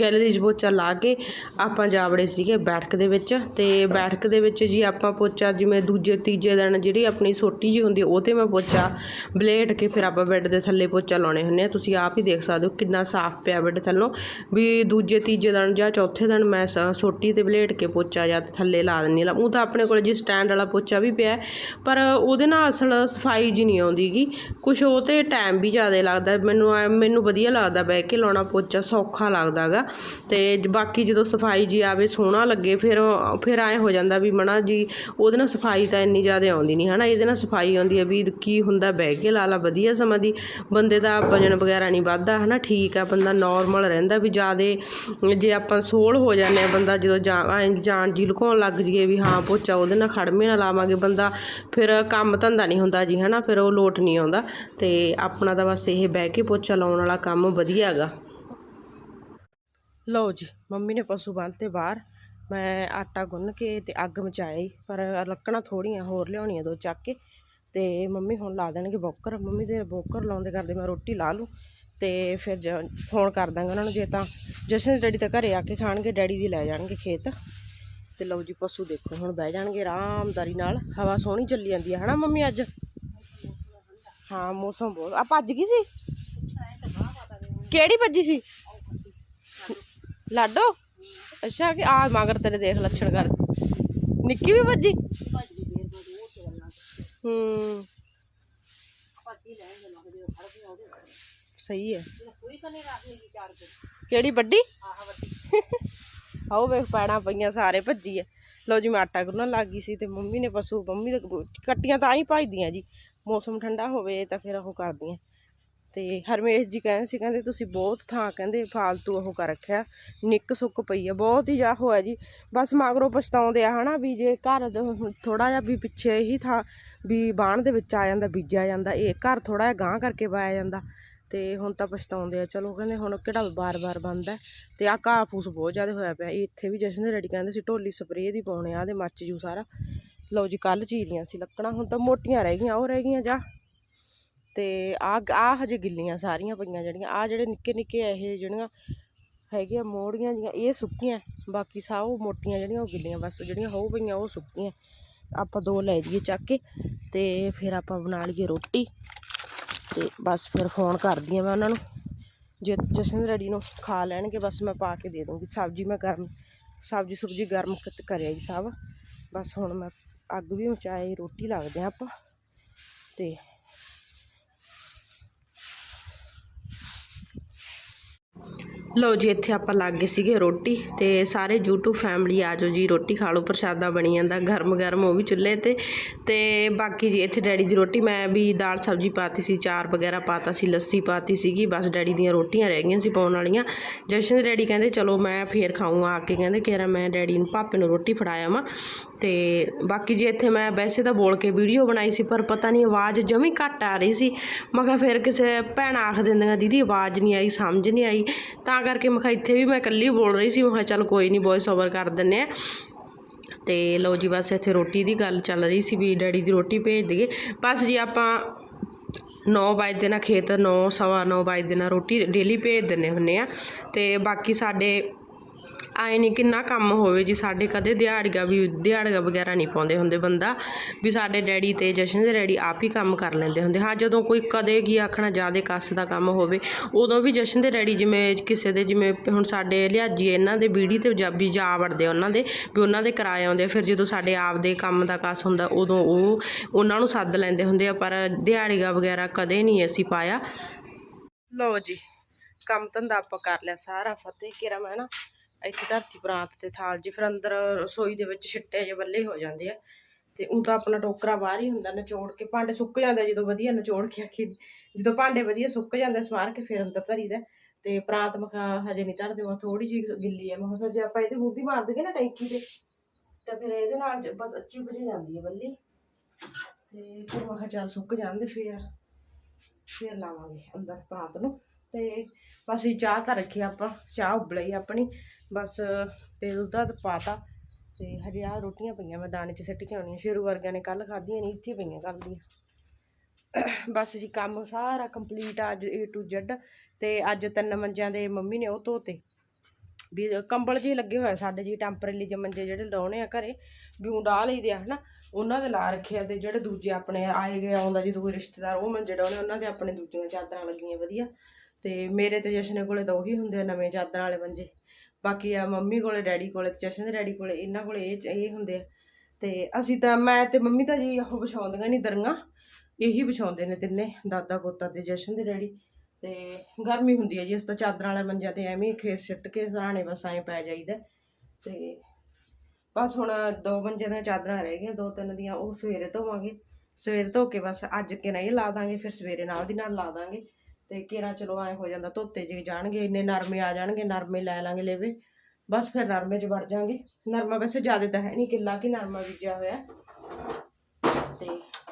ਗੈਲਰੀ 'ਚ ਪੋਚਾ ਲਾ ਕੇ ਆਪਾਂ ਜਾ ਜਾਵੜੇ ਸੀਗੇ ਬੈਠਕ ਦੇ ਵਿੱਚ ਅਤੇ ਬੈਠਕ ਦੇ ਵਿੱਚ ਜੀ ਆਪਾਂ ਪੋਚਾ ਜਿਵੇਂ ਦੂਜੇ ਤੀਜੇ ਦਿਨ ਜਿਹੜੀ ਆਪਣੀ ਸੋਟੀ ਜੀ ਹੁੰਦੀ ਉਹ ਤੇ ਮੈਂ ਪੋਚਾ ਬਲੇਟ ਕੇ ਫਿਰ ਆਪਾਂ ਬੈੱਡ ਦੇ ਥੱਲੇ ਪੋਚਾ ਲਾਉਣੇ ਹੁੰਦੇ ਆ। ਤੁਸੀਂ ਆਪ ਹੀ ਦੇਖ ਸਕਦੇ ਹੋ ਕਿੰਨਾ ਸਾਫ਼ ਪਿਆ ਬੈੱਡ ਥੱਲੋਂ। ਵੀ ਦੂਜੇ ਤੀਜੇ ਦਿਨ ਜਾਂ ਚੌਥੇ ਦਿਨ ਮੈਂ ਸੋਟੀ ਤੇ ਬਲੇਟ ਕੇ ਪੋਚਾ ਜਾਂ ਥੱਲੇ ਲਾ ਦਿੰਦੀ ਆ ਉਹ ਤਾਂ ਆਪਣੇ ਕੋਲ ਜੀ ਸਟੈਂਡ ਵਾਲਾ ਪੋਚਾ ਵੀ ਪਿਆ ਪਰ ਉਹਦੇ ਨਾਲ ਅਸਲ ਸਫ਼ਾਈ ਜੀ ਨਹੀਂ ਆਉਂਦੀਗੀ ਕੁਛ ਉਹ ਤੇ ਟਾਈਮ ਵੀ ਜ਼ਿਆਦਾ ਲੱਗਦਾ। ਮੈਨੂੰ ਐਂ- ਮੈਨੂੰ ਵਧੀਆ ਲੱਗਦਾ ਬਹਿ ਕੇ ਲਾਉਣਾ ਪੋਚਾ, ਸੌਖਾ ਲੱਗਦਾਗਾ। ਤੇ ਜ- ਬਾਕੀ ਜਦੋਂ ਸਫ਼ਾਈ ਜੀ ਆਵੇ, ਸੋਹਣਾ ਲੱਗੇ, ਫਿਰ ਫਿਰ ਐਂ ਹੋ ਜਾਂਦਾ ਵੀ ਮਣਾ ਜੀ, ਉਹਦੇ ਨਾਲ ਸਫ਼ਾਈ ਤਾਂ ਇੰਨੀ ਜ਼ਿਆਦਾ ਆਉਂਦੀ ਨਹੀਂ, ਹਨਾ? ਇਹਦੇ ਨਾਲ ਸਫ਼ਾਈ ਆਉਂਦੀ ਹੈ ਵੀ ਕੀ ਹੁੰਦਾ, ਬਹਿ ਕੇ ਲਾ ਲਾ ਵਧੀਆ ਸਮਾਂ ਦੀ। ਬੰਦੇ ਦਾ ਵਜਨ ਵਗੈਰਾ ਨਹੀਂ ਵੱਧਦਾ, ਹਨਾ? ਠੀਕ ਆ, ਬੰਦਾ ਨਾਰਮਲ ਰਹਿੰਦਾ ਵੀ ਜ਼ਿਆਦੇ, ਜੇ ਆਪਾਂ ਸੋਲ ਹੋ ਜਾਂਦੇ ਆ ਬੰਦਾ ਜਦੋਂ ਜਾਂ, ਐਂ ਜਾਨ ਜੀ ਲੁਕਾਉਣ ਲੱਗ ਜੀਏ ਵੀ ਹਾਂ ਪੋਚਾ ਉਹਦੇ ਨਾਲ ਖੜਮੇ ਨਾਲ ਲਾਵਾਂਗੇ ਬੰਦਾ, ਫਿਰ ਕੰਮ ਧੰਦਾ ਨਹੀਂ ਹੁੰਦਾ ਜੀ, ਹਨਾ? ਫਿਰ ਉਹ ਲੋਟ ਨਹੀਂ ਆਉਂਦਾ। ਤੇ ਆਪਣਾ ਤਾਂ ਬਸ ਇਹ ਬਹਿ ਕੇ ਪੋਚਾ ਲਾਉਣ ਵਾਲਾ ਕੰਮ ਵਧੀਆ ਹੈਗਾ। ਲਓ ਜੀ, ਮੰਮੀ ਨੇ ਪਸ਼ੂ ਬੰਨ੍ਹਤੇ ਬਾਹਰ। ਮੈਂ ਆਟਾ ਗੁੰਨ ਕੇ ਤੇ ਅੱਗ ਮਚਾਈ, ਪਰ ਲੱਕੜਾਂ ਥੋੜੀਆਂ ਹੋਰ ਲਿਆਉਣੀਆਂ ਦੋ ਚੱਕ ਕੇ। ਤੇ ਮੰਮੀ ਹੁਣ ਲਾ ਦੇਣਗੇ ਬੋਕਰ। ਮੰਮੀ ਦੇ ਬੋਕਰ ਲਾਉਂਦੇ ਕਰਦੇ ਮੈਂ ਰੋਟੀ ਲਾ ਲੂੰ ਤੇ ਫਿਰ ਜ- ਫੋਨ ਕਰ ਦਾਂਗਾ ਉਹਨਾਂ ਨੂੰ ਜੇ ਤਾਂ। ਜਸ਼ਨ ਦੇ ਡੈਡੀ ਤਾਂ ਘਰੇ ਆ ਕੇ ਖਾਣਗੇ, ਡੈਡੀ ਦੀ ਲੈ ਜਾਣਗੇ ਖੇਤ। ਤੇ ਲਓ ਜੀ, ਪਸ਼ੂ ਦੇਖੋ, ਹੁਣ ਬਹਿ ਜਾਣਗੇ ਆਰਾਮਦਾਰੀ ਨਾਲ। ਹਵਾ ਸੋਹਣੀ ਚੱਲੀ ਜਾਂਦੀ ਹੈ ਹਨਾ ਮੰਮੀ ਅੱਜ? ਹਾਂ, ਮੌਸਮ ਬਹੁਤ, ਆ ਭੱਜ ਗਈ ਸੀ? ਕਿਹੜੀ ਭੱਜੀ ਸੀ? ਲਾਡੋ ਅੱਛਾ ਕਿ ਆ ਮਗਰ ਤੇਰੇ ਦੇਖ ਲੱਛਣ ਕਰ ਨਿੱਕੀ ਵੀ ਭੱਜੀ ਹੂੰ ਸਹੀ ਹੈ ਕਿਹੜੀ ਵੱਡੀ ਆਓ ਵੇਖ ਪੈਣਾ ਪਈਆਂ ਸਾਰੇ ਭੱਜੀ ਐ ਲਓ ਜੀ ਮੈਂ ਆਟਾ ਗੁੰਨਣ ਲੱਗ ਗਈ ਸੀ ਤੇ ਮੰਮੀ ਨੇ ਪਸ਼ੂ ਮੰਮੀ ਦੇ ਕੱਟੀਆਂ ਤਾਂ ਆਈ ਭਜਦੀਆਂ ਜੀ ਮੌਸਮ ਠੰਡਾ ਹੋਵੇ ਤਾਂ ਫਿਰ ਉਹ ਕਰਦੀਆਂ ਤੇ ਹਰਮੇਸ਼ ਜੀ ਕਹਿੰਦੇ ਸੀ, ਕਹਿੰਦੇ ਤੁਸੀਂ ਬਹੁਤ ਥਾਂ ਕਹਿੰਦੇ ਫਾਲਤੂ ਉਹ ਕਰ ਰੱਖਿਆ, ਨਿੱਕ ਸੁੱਕ ਪਈ ਆ, ਬਹੁਤ ਹੀ ਜਾ ਹੋਇਆ ਜੀ। ਬਸ ਮਗਰੋਂ ਪਛਤਾਉਂਦੇ ਆ ਹਨਾ ਵੀ ਜੇ ਘਰ ਥੋੜਾ ਜਿਹਾ ਵੀ ਪਿੱਛੇ ਹੀ ਥਾਂ ਵੀ ਬਾਣ ਦੇ ਵਿੱਚ ਆ ਜਾਂਦਾ, ਬੀਜਿਆ ਜਾਂਦਾ, ਇਹ ਘਰ ਥੋੜਾ ਜਿਹਾ ਗਾਂਹ ਕਰਕੇ ਪਾਇਆ ਜਾਂਦਾ, ਤੇ ਹੁਣ ਤਾਂ ਪਛਤਾਉਂਦੇ ਆ। ਚਲੋ ਕਹਿੰਦੇ ਹੁਣ ਕਿਹੜਾ ਬਾਰ-ਬਾਰ ਬੰਦਾ ਤੇ ਆ ਘਾਹ ਫੂਸ ਬਹੁਤ ਜ਼ਿਆਦਾ ਹੋਇਆ ਪਿਆ। ਇੱਥੇ ਵੀ ਜਸ਼ਨ ਦੇ ਰੈਡੀ ਕਹਿੰਦੇ ਸੀ ਢੋਲੀ ਸਪਰੇਅ ਦੀ ਪਾਉਣੇ ਆ ਦੇ ਮੱਚ ਜੂ ਸਾਰਾ। ਲਓ ਜੀ ਕੱਲ ਚੀਰੀਆਂ ਸੀ ਲੱਕੜਾਂ, ਹੁਣ ਤਾਂ ਮੋਟੀਆਂ ਰਹਿ ਗਈਆਂ, ਉਹ ਰਹਿ ਗਈਆਂ ਜਾ। ਤੇ ਆ ਆ ਹਜੇ ਗਿੱਲੀਆਂ ਸਾਰੀਆਂ ਪਈਆਂ ਜਿਹੜੀਆਂ ਆ ਜਿਹੜੇ ਨਿੱਕੇ ਨਿੱਕੇ ਆ ਇਹ ਜਿਹੜੀਆਂ ਹੈਗੀਆਂ ਮੋੜੀਆਂ ਜੀਆਂ, ਇਹ ਸੁੱਕੀਆਂ, ਬਾਕੀ ਸਭ ਮੋਟੀਆਂ ਜਿਹੜੀਆਂ ਉਹ ਗਿੱਲੀਆਂ, ਬਸ ਜਿਹੜੀਆਂ ਹੋ ਪਈਆਂ ਉਹ ਸੁੱਕੀਆਂ। ਆਪਾਂ ਦੋ ਲੈ ਜਾਈਏ ਚੱਕ ਕੇ ਤੇ ਫਿਰ ਆਪਾਂ ਬਣਾ ਲਈਏ ਰੋਟੀ ਤੇ ਬਸ ਫਿਰ ਫੋਨ ਕਰਦੀ ਆ ਮੈਂ ਉਹਨਾਂ ਨੂੰ। ਜੇ ਜਸ਼ਨ ਰੈਡੀ ਨੂੰ ਖਾ ਲੈਣਗੇ, ਬਸ ਮੈਂ ਪਾ ਕੇ ਦੇ ਦੂੰਗੀ। ਸਬਜ਼ੀ ਮੈਂ ਗਰਮ, ਸਬਜ਼ੀ ਸੁਬਜੀ ਗਰਮ ਕ- ਕਰਿਆ ਜੀ ਸਭ। ਬਸ ਹੁਣ ਮੈਂ ਅੱਗ ਵੀ ਮਚਾਏ, ਰੋਟੀ ਲੱਗਦੇ ਆ ਆਪਾਂ ਤੇ ਲਓ ਜੀ, ਇੱਥੇ ਆਪਾਂ ਲੱਗ ਗਏ ਸੀਗੇ ਰੋਟੀ ਤੇ ਸਾਰੇ YouTube ਫੈਮਿਲੀ ਆ ਜਾਓ ਜੀ, ਰੋਟੀ ਖਾ ਲਓ, ਪ੍ਰਸ਼ਾਦਾ ਬਣੀ ਜਾਂਦਾ, ਗਰਮ ਗਰਮ ਉਹ ਵੀ ਚੁੱਲ੍ਹੇ ਤੇ। ਤੇ ਬਾਕੀ ਜੀ, ਇੱਥੇ ਡੈਡੀ ਦੀ ਰੋਟੀ, ਮੈਂ ਵੀ ਦਾਲ ਸਬਜ਼ੀ ਪਾਤੀ ਸੀ, ਚਾਰ ਵਗੈਰਾ ਪਾਤਾ ਸੀ, ਲੱਸੀ ਪਾਤੀ ਸੀਗੀ, ਬਸ ਡੈਡੀ ਦੀਆਂ ਰੋਟੀਆਂ ਰਹਿ ਗਈਆਂ ਸੀ ਪਾਉਣ ਵਾਲੀਆਂ। ਜਸ਼ਨ ਦੇ ਡੈਡੀ ਕਹਿੰਦੇ, ਚਲੋ ਮੈਂ ਫੇਰ ਖਾਊਂਗਾ, ਆ ਕੇ ਕਹਿੰਦੇ ਕਿਹੜਾ ਮੈਂ ਡੈਡੀ ਨੂੰ, ਪਾਪੇ ਨੂੰ ਰੋਟੀ ਫੜਾਇਆ ਵਾਂ। ਤੇ ਬਾਕੀ ਜੇ ਇੱਥੇ ਮੈਂ ਵੈਸੇ ਤਾਂ ਬੋਲ ਕੇ ਵੀਡੀਓ ਬਣਾਈ ਸੀ, ਪਰ ਪਤਾ ਨਹੀਂ ਆਵਾਜ਼ ਜਮੀ ਘੱਟ ਆ ਰਹੀ ਸੀ। ਮੈਂ ਕਿਹਾ ਫਿਰ ਕਿਸੇ ਭੈਣ ਆਖ ਦਿੰਦੀਆਂ, ਦੀਦੀ, ਆਵਾਜ਼ ਨਹੀਂ ਆਈ, ਸਮਝ ਨਹੀਂ ਆਈ। ਤਾਂ ਕਰਕੇ ਮੈਂ ਕਿਹਾ ਇੱਥੇ ਵੀ ਮੈਂ ਇਕੱਲੀ ਬੋਲ ਰਹੀ ਸੀ, ਮੈਂ ਕਿਹਾ ਚੱਲ ਕੋਈ ਨਹੀਂ ਵੌਇਸ ਓਵਰ ਕਰ ਦਿੰਨੇ ਆ ਤੇ ਲਓ ਜੀ, ਬਸ ਇੱਥੇ ਰੋਟੀ ਦੀ ਗੱਲ ਚੱਲ ਰਹੀ ਸੀ ਵੀ ਡੈਡੀ ਦੀ ਰੋਟੀ ਭੇਜ ਦਈਏ। ਬਸ ਜੀ, ਆਪਾਂ 9 ਵਜੇ ਨਾਲ ਖੇਤ 9 ਸਵਾ 9 ਵਜੇ ਨਾਲ ਰੋਟੀ ਡੇਲੀ ਭੇਜ ਦਿੰਨੇ ਹੁੰਨੇ ਆ ਤੇ ਬਾਕੀ ਸਾਡੇ ਆਏ ਨਹੀਂ ਕਿੰਨਾ ਕੰਮ ਹੋਵੇ ਜੀ, ਸਾਡੇ ਕਦੇ ਦਿਹਾੜੀਆਂ ਵੀ, ਦਿਹਾੜੀਆਂ ਵਗੈਰਾ ਨਹੀਂ ਪਾਉਂਦੇ ਹੁੰਦੇ ਬੰਦਾ, ਵੀ ਸਾਡੇ ਡੈਡੀ ਤੇ ਜਸ਼ਨ ਦੇ ਡੈਡੀ ਆਪ ਹੀ ਕੰਮ ਕਰ ਲੈਂਦੇ ਹੁੰਦੇ। ਹਾਂ, ਜਦੋਂ ਕੋਈ ਕਦੇ ਕੀ ਆਖਣਾ ਜ਼ਿਆਦਾ ਕੱਸ ਦਾ ਕੰਮ ਹੋਵੇ, ਉਦੋਂ ਵੀ ਜਸ਼ਨ ਦੇ ਡੈਡੀ ਜਿਵੇਂ ਕਿਸੇ ਦੇ ਜਿਵੇਂ ਹੁਣ ਸਾਡੇ ਲਿਆਜੀ ਇਹਨਾਂ ਦੇ ਬੀੜੀ ਤੇ ਪੰਜਾਬੀ ਜਾ ਵੜਦੇ ਉਹਨਾਂ ਦੇ, ਵੀ ਉਹਨਾਂ ਦੇ ਕਿਰਾਏ ਆਉਂਦੇ ਆ, ਫਿਰ ਜਦੋਂ ਸਾਡੇ ਆਪ ਦੇ ਕੰਮ ਦਾ ਕੱਸ ਹੁੰਦਾ, ਉਦੋਂ ਉਹ ਉਹਨਾਂ ਨੂੰ ਸੱਦ ਲੈਂਦੇ ਹੁੰਦੇ ਆ, ਪਰ ਦਿਹਾੜੀਆਂ ਵਗੈਰਾ ਕਦੇ ਨਹੀਂ ਅਸੀਂ ਪਾਇਆ। ਲਓ ਜੀ, ਕੰਮ ਧੰਦਾ ਆਪਾਂ ਕਰ ਲਿਆ ਸਾਰਾ ਫਤਿਹ ਕਿਰਾ ਮੈਂ ਨਾ? ਇੱਥੇ ਧਰਤੀ ਪ੍ਰਾਂਤ ਤੇ ਥਾਲ ਜੀ ਫਿਰ ਅੰਦਰ ਰਸੋਈ ਦੇ ਵਿੱਚ ਛਿੱਟੇ ਜੇ ਵੱਲੇ ਹੋ ਜਾਂਦੇ ਆ। ਤੇ ਉਹ ਤਾਂ ਆਪਣਾ ਟੋਕਰਾ ਬਾਹਰ ਹੀ ਹੁੰਦਾ, ਨਿਚੋੜ ਕੇ ਭਾਂਡੇ ਸੁੱਕ ਜਾਂਦੇ ਜਦੋਂ ਵਧੀਆ ਨਿਚੋੜ ਕੇ ਆਖੀ, ਜਦੋਂ ਭਾਂਡੇ ਵਧੀਆ ਸੁੱਕ ਜਾਂਦੇ ਸਵਾਰ ਕੇ ਫਿਰ ਅੰਦਰ ਧਰੀਦਾ। ਤੇ ਪ੍ਰਾਂਤ ਮਖਾ ਹਜੇ ਨਹੀਂ ਧਰਦੇ, ਮੈਂ ਥੋੜੀ ਜਿਹੀ ਗਿੱਲੀ ਹੈ ਮੈਂ ਕਿਹਾ ਜੇ ਆਪਾਂ ਇਹਦੇ ਮੂੰਹ ਮਾਰ ਦਈਏ ਨਾ ਟੈਂਕੀ ਤੇ, ਤਾਂ ਫਿਰ ਇਹਦੇ ਨਾਲ ਜ- ਬੁਝ ਜਾਂਦੀ ਹੈ ਬੱਲੀ। ਤੇ ਫਿਰ ਮੈਂ ਕਿਹਾ ਚੱਲ ਸੁੱਕ ਜਾਂਦੇ ਫਿਰ ਫਿਰ ਲਾਵਾਂਗੇ ਅੰਦਰ ਪ੍ਰਾਂਤ ਨੂੰ। ਤੇ ਬਸ ਇਹ ਚਾਹ ਤਾਂ ਰੱਖੀ ਆਪਾਂ, ਚਾਹ ਉਬਲੀ ਆਪਣੀ। ਬਸ ਤੇ ਦੁੱਧਾ ਦਾ ਪਾਤਾ ਤੇ ਹਜੇ ਆਹ ਰੋਟੀਆਂ ਪਈਆਂ ਮੈਂ ਦਾਣੇ 'ਚ ਸਿੱਟ ਕੇ ਆਉਣੀਆਂ ਸ਼ੇਰੂ ਵਰਗਿਆਂ ਨੇ ਕੱਲ ਖਾਧੀਆਂ ਨਹੀਂ, ਇੱਥੇ ਪਈਆਂ ਕੱਲ ਦੀਆਂ। ਬਸ ਜੀ ਕੰਮ ਸਾਰਾ ਕੰਪਲੀਟ ਆ ਅੱਜ A to Z ਤੇ ਅੱਜ ਤਿੰਨ ਮੰਜਿਆਂ ਦੇ ਮੰਮੀ ਨੇ ਉਹ ਧੋਤੇ। ਵੀ ਕੰਬਲ ਜੀ ਲੱਗੇ ਹੋਏ ਸਾਡੇ ਜੀ ਟੈਂਪਰੇਰੀ ਜੇ ਮੰਜੇ ਜਿਹੜੇ ਲਾਉਣੇ ਆ ਘਰੇ, ਵੀ ਉਹ ਡਾਹ ਲਈਦੇ ਆ, ਹਨਾ। ਉਹਨਾਂ ਦੇ ਲਾ ਰੱਖੇ ਆ ਤੇ ਜਿਹੜੇ ਦੂਜੇ ਆਪਣੇ ਆਏ ਗਏ ਆਉਂਦਾ ਜਦੋਂ ਕੋਈ ਰਿਸ਼ਤੇਦਾਰ, ਉਹ ਮੰਜੇ ਡਾਉਣੇ, ਉਹਨਾਂ ਦੇ ਆਪਣੇ ਦੂਜੀਆਂ ਚਾਦਰਾਂ ਲੱਗੀਆਂ ਵਧੀਆ। ਤੇ ਮੇਰੇ ਤੇ ਜਸ਼ਨੇ ਕੋਲੇ ਤਾਂ ਉਹੀ ਹੁੰਦੇ ਆ ਨਵੇਂ ਚਾਦਰਾਂ ਵਾਲੇ ਮੰਜੇ। ਬਾਕੀ ਆ ਮੰਮੀ ਕੋਲੇ, ਡੈਡੀ ਕੋਲੇ ਤੇ ਜਸ਼ਨ ਦੇ ਡੈਡੀ ਕੋਲੇ, ਇਹਨਾਂ ਕੋਲੇ ਇਹ ਇਹ ਹੁੰਦੇ ਆ। ਤੇ ਅਸੀਂ ਤਾਂ, ਮੈਂ ਤੇ ਮੰਮੀ ਤਾਂ ਜੀ ਉਹ ਵਿਛਾਉਂਦੀਆਂ ਨਹੀਂ ਦਰੀਆਂ, ਇਹੀ ਵਿਛਾਉਂਦੇ ਨੇ ਤਿੰਨੇ, ਦਾਦਾ ਪੋਤਾ ਤੇ ਜਸ਼ਨ ਦੇ ਡੈਡੀ। ਤੇ ਗਰਮੀ ਹੁੰਦੀ ਹੈ ਜੀ ਇਸ ਤਾਂ ਚਾਦਰਾਂ ਵਾਲੇ ਮੰਜਿਆਂ ਤੇ ਐਵੇਂ ਖੇਸ ਸਿੱਟ ਕੇ ਸਰਾਣੇ ਬਸ ਐਂ ਪੈ ਜਾਈਦਾ। ਤੇ ਬਸ ਹੁਣ ਦੋ ਮੰਜਿਆਂ ਦੀਆਂ ਚਾਦਰਾਂ ਰਹਿ ਗਈਆਂ, ਦੋ ਤਿੰਨ ਦੀਆਂ, ਉਹ ਸਵੇਰੇ ਧੋਵਾਂਗੇ। ਸਵੇਰੇ ਧੋ ਕੇ ਬਸ ਅੱਜ ਕੇ ਨਹੀਂ ਲਾ ਦਾਂਗੇ, ਫਿਰ ਸਵੇਰੇ ਨਾਲ ਦੀ ਨਾਲ ਲਾ ਦਾਂਗੇ। ਤੇ ਕੇਰਾ ਚਲੋ ਐ ਹੋ ਜਾਂਦਾ, ਧੋਤੇ ਜੇ ਜਾਣਗੇ, ਇੰਨੇ ਨਰਮੇ ਆ ਜਾਣਗੇ, ਨਰਮੇ ਲੈ ਲਾਂਗੇ ਲੇਵੇ। ਬਸ ਫਿਰ ਨਰਮੇ 'ਚ ਵੜ ਜਾਾਂਗੇ ਨਰਮਾ ਵੈਸੇ ਜ਼ਿਆਦਾ ਤਾਂ ਹੈ ਨਹੀਂ, ਕਿੱਲਾ ਕਿ ਨਰਮਾ ਬੀਜਿਆ ਹੋਇਆ। ਤੇ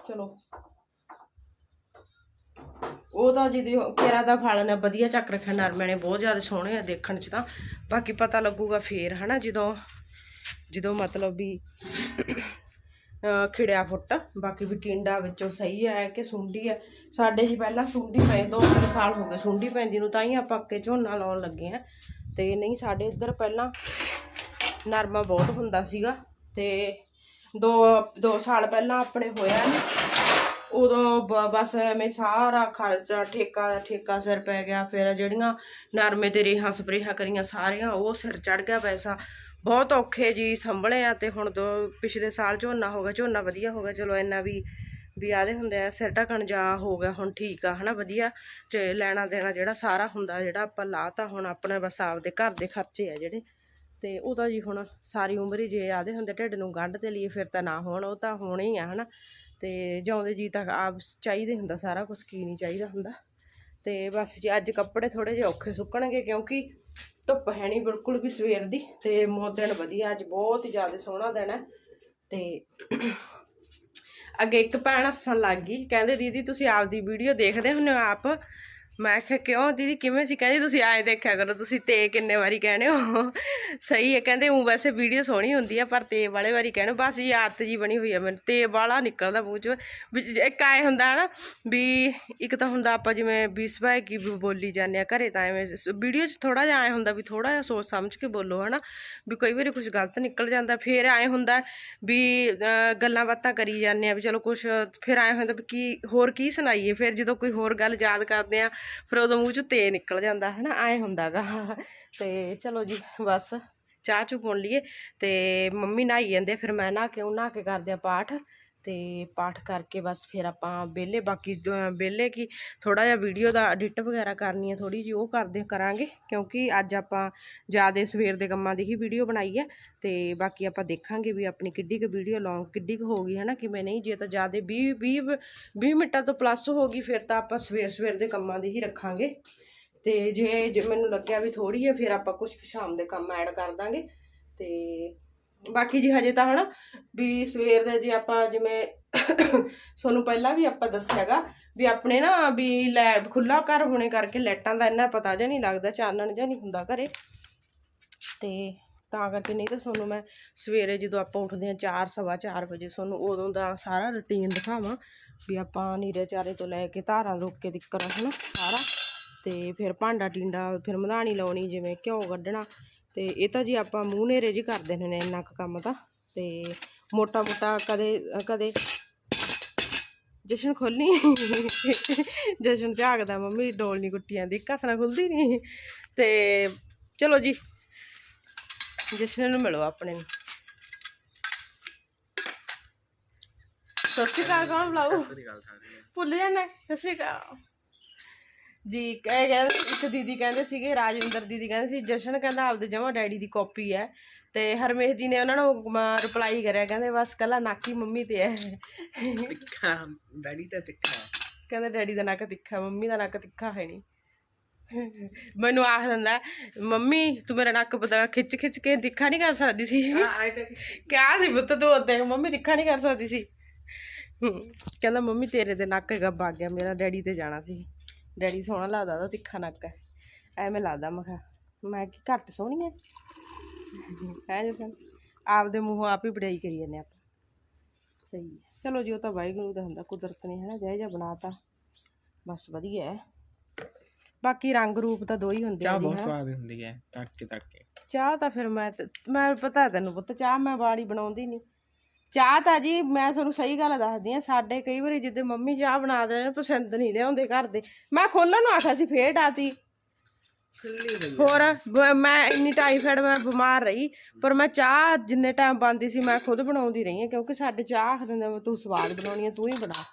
ਚਲੋ। ਉਹ ਤਾਂ ਜਿਹਦੀ ਕੇਰਾ ਦਾ ਫਲ ਨੇ, ਵਧੀਆ ਚੱਕ ਰੱਖਿਆ ਨਰਮੇ ਨੇ ਬਹੁਤ ਜ਼ਿਆਦਾ ਸੋਹਣੇ ਆ ਦੇਖਣ 'ਚ ਤਾਂ। ਬਾਕੀ ਪਤਾ ਲੱਗੂਗਾ ਫੇਰ, ਹਨਾ, ਜਦੋਂ ਜਦੋਂ ਮਤਲਬ ਵੀ ਖਿੜਿਆ ਫੁੱਟ। ਬਾਕੀ ਵੀ ਟਿੰਡਾ ਵਿੱਚੋਂ ਸਹੀ ਹੈ ਕਿ ਸੁੰਡੀ ਹੈ ਸਾਡੇ ਜੀ ਪਹਿਲਾਂ ਸੁੰਡੀ ਪਏ, ਦੋ ਤਿੰਨ ਸਾਲ ਹੋ ਗਏ ਸੁੰਡੀ ਪੈਂਦੀ ਨੂੰ, ਤਾਂ ਹੀ ਆਪਾਂ ਅੱਕੇ ਝੋਨਾ ਲਾਉਣ ਲੱਗੇ ਆ ਤੇ ਨਹੀਂ, ਸਾਡੇ ਇੱਧਰ ਪਹਿਲਾਂ ਨਰਮਾ ਬਹੁਤ ਹੁੰਦਾ ਸੀਗਾ। ਤੇ ਦੋ ਦੋ ਸਾਲ ਪਹਿਲਾਂ ਆਪਣੇ ਹੋਇਆ ਨੀ। ਉਦੋਂ ਬ- ਬਸ ਐਵੇਂ ਸਾਰਾ ਖਰਚਾ, ਠੇਕਾ ਠੇਕਾ ਸਿਰ ਪੈ ਗਿਆ। ਫਿਰ ਜਿਹੜੀਆਂ ਨਰਮੇ ਤੇ ਰੇਹਾਂ ਸਪਰੇਹਾਂ ਕਰੀਆਂ ਸਾਰੀਆਂ, ਉਹ ਸਿਰ ਚੜ ਗਿਆ ਪੈਸਾ। ਬਹੁਤ ਔਖੇ ਜੀ ਸੰਭਲੇ ਆ ਤੇ ਹੁਣ ਦੋ ਪਿਛਲੇ ਸਾਲ ਝੋਨਾ ਹੋ ਗਿਆ, ਝੋਨਾ ਵਧੀਆ ਹੋ ਗਿਆ, ਚਲੋ ਇੰਨਾ ਵੀ ਵੀ ਆਦੇ ਹੁੰਦੇ ਆ, ਸਿਰ ਢਕਣ ਜਾ ਹੋ ਗਿਆ ਹੁਣ ਠੀਕ ਆ, ਹਨਾ ਵਧੀਆ, ਤੇ ਲੈਣਾ ਦੇਣਾ ਜਿਹੜਾ ਸਾਰਾ ਹੁੰਦਾ, ਜਿਹੜਾ ਆਪਾਂ ਲਾਤਾ ਹੁਣ ਆਪਣੇ ਬਸ ਆਪਦੇ ਘਰ ਦੇ ਖਰਚੇ ਆ ਜਿਹੜੇ, ਤੇ ਉਹ ਤਾਂ ਜੀ ਹੁਣ ਸਾਰੀ ਉਮਰ ਹੀ ਜੇ ਆਦੇ ਹੁੰਦੇ ਢਿੱਡ ਨੂੰ ਗੰਢ ਤੇ ਲਈ ਫਿਰ ਤਾਂ ਨਾ ਹੋਣ, ਉਹ ਤਾਂ ਹੋਣੇ ਹੀ ਆ, ਹਨਾ, ਤੇ ਜਿਉਂਦੇ ਜੀ ਤਾਂ ਆਪ ਚਾਹੀਦੇ ਹੁੰਦਾ ਸਾਰਾ ਕੁਝ ਕੀ ਨਹੀਂ ਚਾਹੀਦਾ ਹੁੰਦਾ, ਤੇ ਬਸ ਜੀ ਅੱਜ ਕੱਪੜੇ ਥੋੜੇ ਜਿਹਾ ਔਖੇ ਸੁੱਕਣਗੇ ਕਿਉਂਕਿ ਧੁੱਪ ਹੈ ਨਹੀਂ ਬਿਲਕੁਲ ਵੀ ਸਵੇਰ ਦੀ ਤੇ ਮੋ ਦਿਨ ਵਧੀਆ, ਅੱਜ ਬਹੁਤ ਹੀ ਜ਼ਿਆਦਾ ਸੋਹਣਾ ਦਿਨ ਹੈ ਤੇ ਅੱਗੇ ਇੱਕ ਭੈਣ ਹੱਸਣ ਲੱਗ ਗਈ, ਕਹਿੰਦੇ ਦੀਦੀ ਤੁਸੀਂ ਆਪਦੀ ਵੀਡੀਓ ਦੇਖਦੇ ਹੁੰਦੇ ਹੋ ਆਪ? ਮੈਂ ਕਿਹਾ, ਕਿਉਂ ਦੀਦੀ? ਕਿਵੇਂ ਸੀ? ਕਹਿੰਦੀ, ਤੁਸੀਂ ਆਏ ਦੇਖਿਆ ਕਰੋ, ਤੁਸੀਂ ਤੇ ਕਿੰਨੇ ਵਾਰੀ ਕਹਿੰਦੇ ਹੋ? ਸਹੀ ਹੈ, ਕਹਿੰਦੇ ਉਹ ਵੈਸੇ ਵੀਡੀਓ ਸੋਹਣੀ ਹੁੰਦੀ ਆ, ਪਰ ਤੇ ਵਾਲੇ ਵਾਰੀ ਕਹਿੰਦੇ ਬਸ ਜੀ, ਆਦਤ ਜੀ ਬਣੀ ਹੋਈ ਆ ਮੈਨੂੰ। ਤੇ ਵਾਲਾ ਨਿਕਲਦਾ ਮੂੰਹ ਚ। ਵੀ ਇੱਕ ਆਏ ਹੁੰਦਾ ਨਾ ਵੀ ਇੱਕ ਤਾਂ ਹੁੰਦਾ ਆਪਾਂ ਜਿਵੇਂ ਬੀਸਵਾਏ ਕੀ ਬੋਲੀ ਜਾਂਦੇ ਆ ਘਰੇ, ਤਾਂ ਐਵੇਂ ਵੀਡੀਓ 'ਚ ਥੋੜਾ ਜਿਹਾ ਆਏ ਹੁੰਦਾ ਵੀ ਥੋੜਾ ਜਿਹਾ ਸੋਚ ਸਮਝ ਕੇ ਬੋਲੋ ਹਨਾ, ਵੀ ਕਈ ਵਾਰੀ ਕੁਝ ਗਲਤ ਨਿਕਲ ਜਾਂਦਾ, ਫਿਰ ਆਏ ਹੁੰਦਾ ਵੀ ਗੱਲਾਂ ਬਾਤਾਂ ਕਰੀ ਜਾਂਦੇ ਆ ਵੀ ਚਲੋ ਕੁਝ ਫਿਰ ਆਏ ਹੁੰਦਾ ਵੀ ਕੀ, ਹੋਰ ਕੀ ਸੁਣਾਈਏ? ਫਿਰ ਜਦੋਂ ਕੋਈ ਹੋਰ ਗੱਲ ਯਾਦ ਕਰਦੇ ਆ ਫਿਰ ਉਦੋਂ ਮੂੰਹ 'ਚ ਤੇ ਨਿਕਲ ਜਾਂਦਾ, ਹਨਾ ਆਏ ਹੁੰਦਾਗਾ। ਤੇ ਚਲੋ ਜੀ, ਬਸ ਚਾਹ ਚੁ ਪੁਣ ਲਈਏ ਤੇ ਮੰਮੀ ਨਹਾਈ ਜਾਂਦੇ ਫਿਰ ਮੈਂ ਨਹਾ ਕੇ, ਉਹ ਨਹਾ ਕੇ ਕਰਦੇ ਆ ਪਾਠ। ਅਤੇ ਪਾਠ ਕਰਕੇ ਬਸ ਫਿਰ ਆਪਾਂ ਵਿਹਲੇ, ਬਾਕੀ ਵਿਹਲੇ ਕੀ ਥੋੜ੍ਹਾ ਜਿਹਾ ਵੀਡੀਓ ਦਾ ਐਡਿਟ ਵਗੈਰਾ ਕਰਨੀ ਹੈ ਥੋੜ੍ਹੀ ਜਿਹੀ, ਉਹ ਕਰਦੇ ਕਰਾਂਗੇ, ਕਿਉਂਕਿ ਅੱਜ ਆਪਾਂ ਜ਼ਿਆਦਾ ਸਵੇਰ ਦੇ ਕੰਮਾਂ ਦੀ ਹੀ ਵੀਡੀਓ ਬਣਾਈ ਹੈ ਤੇ ਬਾਕੀ ਆਪਾਂ ਦੇਖਾਂਗੇ ਵੀ ਆਪਣੀ ਕਿੱਡੀ ਕੁ ਵੀਡੀਓ ਲੌਂਗ ਕਿੱਡੀ ਕੁ ਹੋ ਗਈ ਹੈ ਨਾ ਕਿਵੇਂ ਨਹੀਂ, ਜੇ ਤਾਂ ਜ਼ਿਆਦਾ 20 20 20 ਮਿੰਟਾਂ ਤੋਂ ਪਲੱਸ ਹੋ ਗਈ, ਫਿਰ ਤਾਂ ਆਪਾਂ ਸਵੇਰ ਸਵੇਰ ਦੇ ਕੰਮਾਂ ਦੀ ਹੀ ਰੱਖਾਂਗੇ। ਤੇ ਜੇ ਜੇ ਮੈਨੂੰ ਲੱਗਿਆ ਵੀ ਥੋੜੀ ਹੈ ਫਿਰ ਆਪਾਂ ਕੁਝ ਸ਼ਾਮ ਦੇ ਕੰਮ ਐਡ ਕਰ ਦਾਂਗੇ। ਤੇ ਬਾਕੀ ਜੀ ਹਜੇ ਤਾਂ ਹਨਾ ਵੀ ਸਵੇਰ ਦੇ ਜੀ ਆਪਾਂ ਜਿਵੇਂ ਤੁਹਾਨੂੰ ਪਹਿਲਾਂ ਵੀ ਆਪਾਂ ਦੱਸਿਆਗਾ ਵੀ ਆਪਣੇ ਨਾ ਵੀ ਲੈਬ ਖੁੱਲਾ ਘਰ ਹੋਣੇ ਕਰਕੇ ਲਾਈਟਾਂ ਦਾ ਇੰਨਾ ਪਤਾ ਜਿਹਾ ਨਹੀਂ ਲੱਗਦਾ, ਚਾਨਣ ਜਿਹਾ ਨਹੀਂ ਹੁੰਦਾ ਘਰੇ। ਤੇ ਤਾਂ ਕਰਕੇ ਨਹੀਂ ਤਾਂ ਤੁਹਾਨੂੰ ਮੈਂ ਸਵੇਰੇ ਜਦੋਂ ਆਪਾਂ ਉੱਠਦੇ ਹਾਂ 4 ਸਵਾ 4 ਵਜੇ ਤੁਹਾਨੂੰ ਉਦੋਂ ਦਾ ਸਾਰਾ ਰੁਟੀਨ ਦਿਖਾਵਾਂ ਵੀ ਆਪਾਂ ਨੀਰੇ ਚਾਰੇ ਤੋਂ ਲੈ ਕੇ ਧਾਰਾਂ ਰੋਕ ਕੇ ਦਿੱਕਰ ਹਨਾ ਸਾਰਾ। ਤੇ ਫਿਰ ਭਾਂਡਾ ਟੀਂਡਾ ਫਿਰ ਮਧਾਣੀ ਲਾਉਣੀ, ਜਿਵੇਂ ਘਿਓ ਕੱਢਣਾ ਤੇ ਇਹ ਤਾਂ ਜੀ ਆਪਾਂ ਮੂੰਹ ਨੇਰੇ ਜੀ ਕਰਦੇ ਨੇ ਇੰਨਾ ਕੁ ਕੰਮ ਤਾਂ। ਤੇ ਮੋਟਾ ਮੋਟਾ ਕਦੇ ਕਦੇ ਜਸ਼ਨ ਖੋਲਣੀ ਜਸ਼ਨ ਝਾਕਦਾ ਮੰਮੀ ਡੋਲ ਨਹੀਂ ਕੁੱਟੀਆਂ ਦੀ ਨਾਲ ਖੁੱਲਦੀ ਨਹੀਂ ਤੇ ਚਲੋ ਜੀ ਜਸ਼ਨ ਨੂੰ ਮਿਲੋ ਆਪਣੇ ਨੂੰ। ਸਤਿ ਸ਼੍ਰੀ ਅਕਾਲ ਕੌਣ ਬੁਲਾਓ ਭੁੱਲ ਜਾਣਾ ਸਤਿ ਸ਼੍ਰੀ ਅਕਾਲ। ਜੀ ਇਹ ਕਹਿੰਦੇ ਇੱਕ ਦੀਦੀ ਕਹਿੰਦੇ ਸੀਗੇ ਰਾਜਵਿੰਦਰ ਦੀਦੀ ਕਹਿੰਦੇ ਸੀ ਜਸ਼ਨ ਕਹਿੰਦਾ ਆਪਦੇ ਜਮਾ ਡੈਡੀ ਦੀ ਕਾਪੀ ਹੈ। ਤੇ ਹਰਮੇਸ਼ ਜੀ ਨੇ ਉਹਨਾਂ ਨੂੰ ਰਿਪਲਾਈ ਕਰਿਆ ਕਹਿੰਦੇ ਬਸ ਕੱਲਾ ਨਾਕੀ ਮੰਮੀ ਤੇ ਹੈ। ਤਿੱਖਾ ਡੈਡੀ ਤਾਂ ਤਿੱਖਾ। ਕਹਿੰਦਾ ਡੈਡੀ ਦਾ ਨੱਕ ਤਿੱਖਾ ਮੰਮੀ ਦਾ ਨੱਕ ਤਿੱਖਾ ਹੈ ਨਹੀਂ। ਮੈਨੂੰ ਆਖ ਦਿੰਦਾ ਮੰਮੀ ਤੂੰ ਮੇਰਾ ਨੱਕ ਪਤਾ ਖਿੱਚ ਖਿੱਚ ਕੇ ਤਿੱਖਾ ਨਹੀਂ ਕਰ ਸਕਦੀ ਸੀ। ਕਿਆ ਸੀ ਪੁੱਤ ਤੂੰ ਉੱਤੇ ਮੰਮੀ ਤਿੱਖਾ ਨਹੀਂ ਕਰ ਸਕਦੀ ਸੀ। ਕਹਿੰਦਾ ਮੰਮੀ ਤੇਰੇ ਤੇ ਨੱਕ ਗੱਬ ਆ ਗਿਆ ਮੇਰਾ ਡੈਡੀ ਤੇ ਜਾਣਾ ਸੀ। ਡੈਡੀ ਸੋਹਣਾ ਲੱਗਦਾ ਉਹਦਾ ਤਿੱਖਾ ਨੱਕ ਹੈ। ਐਵੇਂ ਲੱਗਦਾ ਮੈਂ ਕਿਹਾ ਮੈਂ ਕੀ ਘੱਟ ਸੋਹਣੀ ਹੈ। ਹੈ ਜਸਨ ਆਪਦੇ ਮੂੰਹੋਂ ਆਪ ਹੀ ਬੜਾਈ ਕਰੀ ਜਾਂਦੇ ਆਪਾਂ। ਸਹੀ ਹੈ। ਚਲੋ ਜੀ ਉਹ ਤਾਂ ਵਾਹਿਗੁਰੂ ਦਾ ਹੁੰਦਾ ਕੁਦਰਤ ਨੇ ਹੈ ਨਾ ਜਿਹੋ ਜਿਹਾ ਬਣਾਤਾ। ਬਸ ਵਧੀਆ ਹੈ। ਬਾਕੀ ਰੰਗ ਰੂਪ ਤਾਂ ਦੋ ਹੀ ਹੁੰਦੇ ਆ ਚਾਹ ਬਹੁਤ। ਸਵਾਦ ਹੁੰਦੀ ਹੈ ਤੜਕੇ ਤੜਕੇ। ਚਾਹ ਤਾਂ ਫਿਰ ਮੈਂ ਮੈਂ ਪਤਾ ਤੈਨੂੰ ਪੁੱਤ ਚਾਹ ਮੈਂ ਬਾੜੀ ਬਣਾਉਂਦੀ ਨਹੀਂ ਚਾਹ ਤਾਂ ਜੀ ਮੈਂ ਤੁਹਾਨੂੰ ਸਹੀ ਗੱਲ ਦੱਸਦੀ ਆ ਸਾਡੇ ਕਈ ਵਾਰੀ ਜਿੱਦੇ ਮੰਮੀ ਚਾਹ ਬਣਾ ਦੇ ਪਸੰਦ ਨਹੀਂ ਲਿਆਉਂਦੇ ਘਰ ਦੇ। ਮੈਂ ਖੋਲਣ ਨੂੰ ਆਖਿਆ ਸੀ ਫੇਰ ਡਾਤੀ। ਹੋਰ ਬ- ਮੈਂ ਇੰਨੀ ਟਾਈਫਾਇਡ ਮੈਂ ਬਿਮਾਰ ਰਹੀ ਪਰ ਮੈਂ ਚਾਹ ਜਿੰਨੇ ਟਾਈਮ ਬੰਦੀ ਸੀ ਮੈਂ ਖੁਦ ਬਣਾਉਂਦੀ ਰਹੀ ਹਾਂ ਕਿਉਂਕਿ ਸਾਡੇ ਚਾਹ ਆਖ ਦਿੰਦੇ ਵੀ ਤੂੰ ਸਵਾਦ ਬਣਾਉਣੀ ਆ ਤੂੰ ਹੀ ਬਣਾ।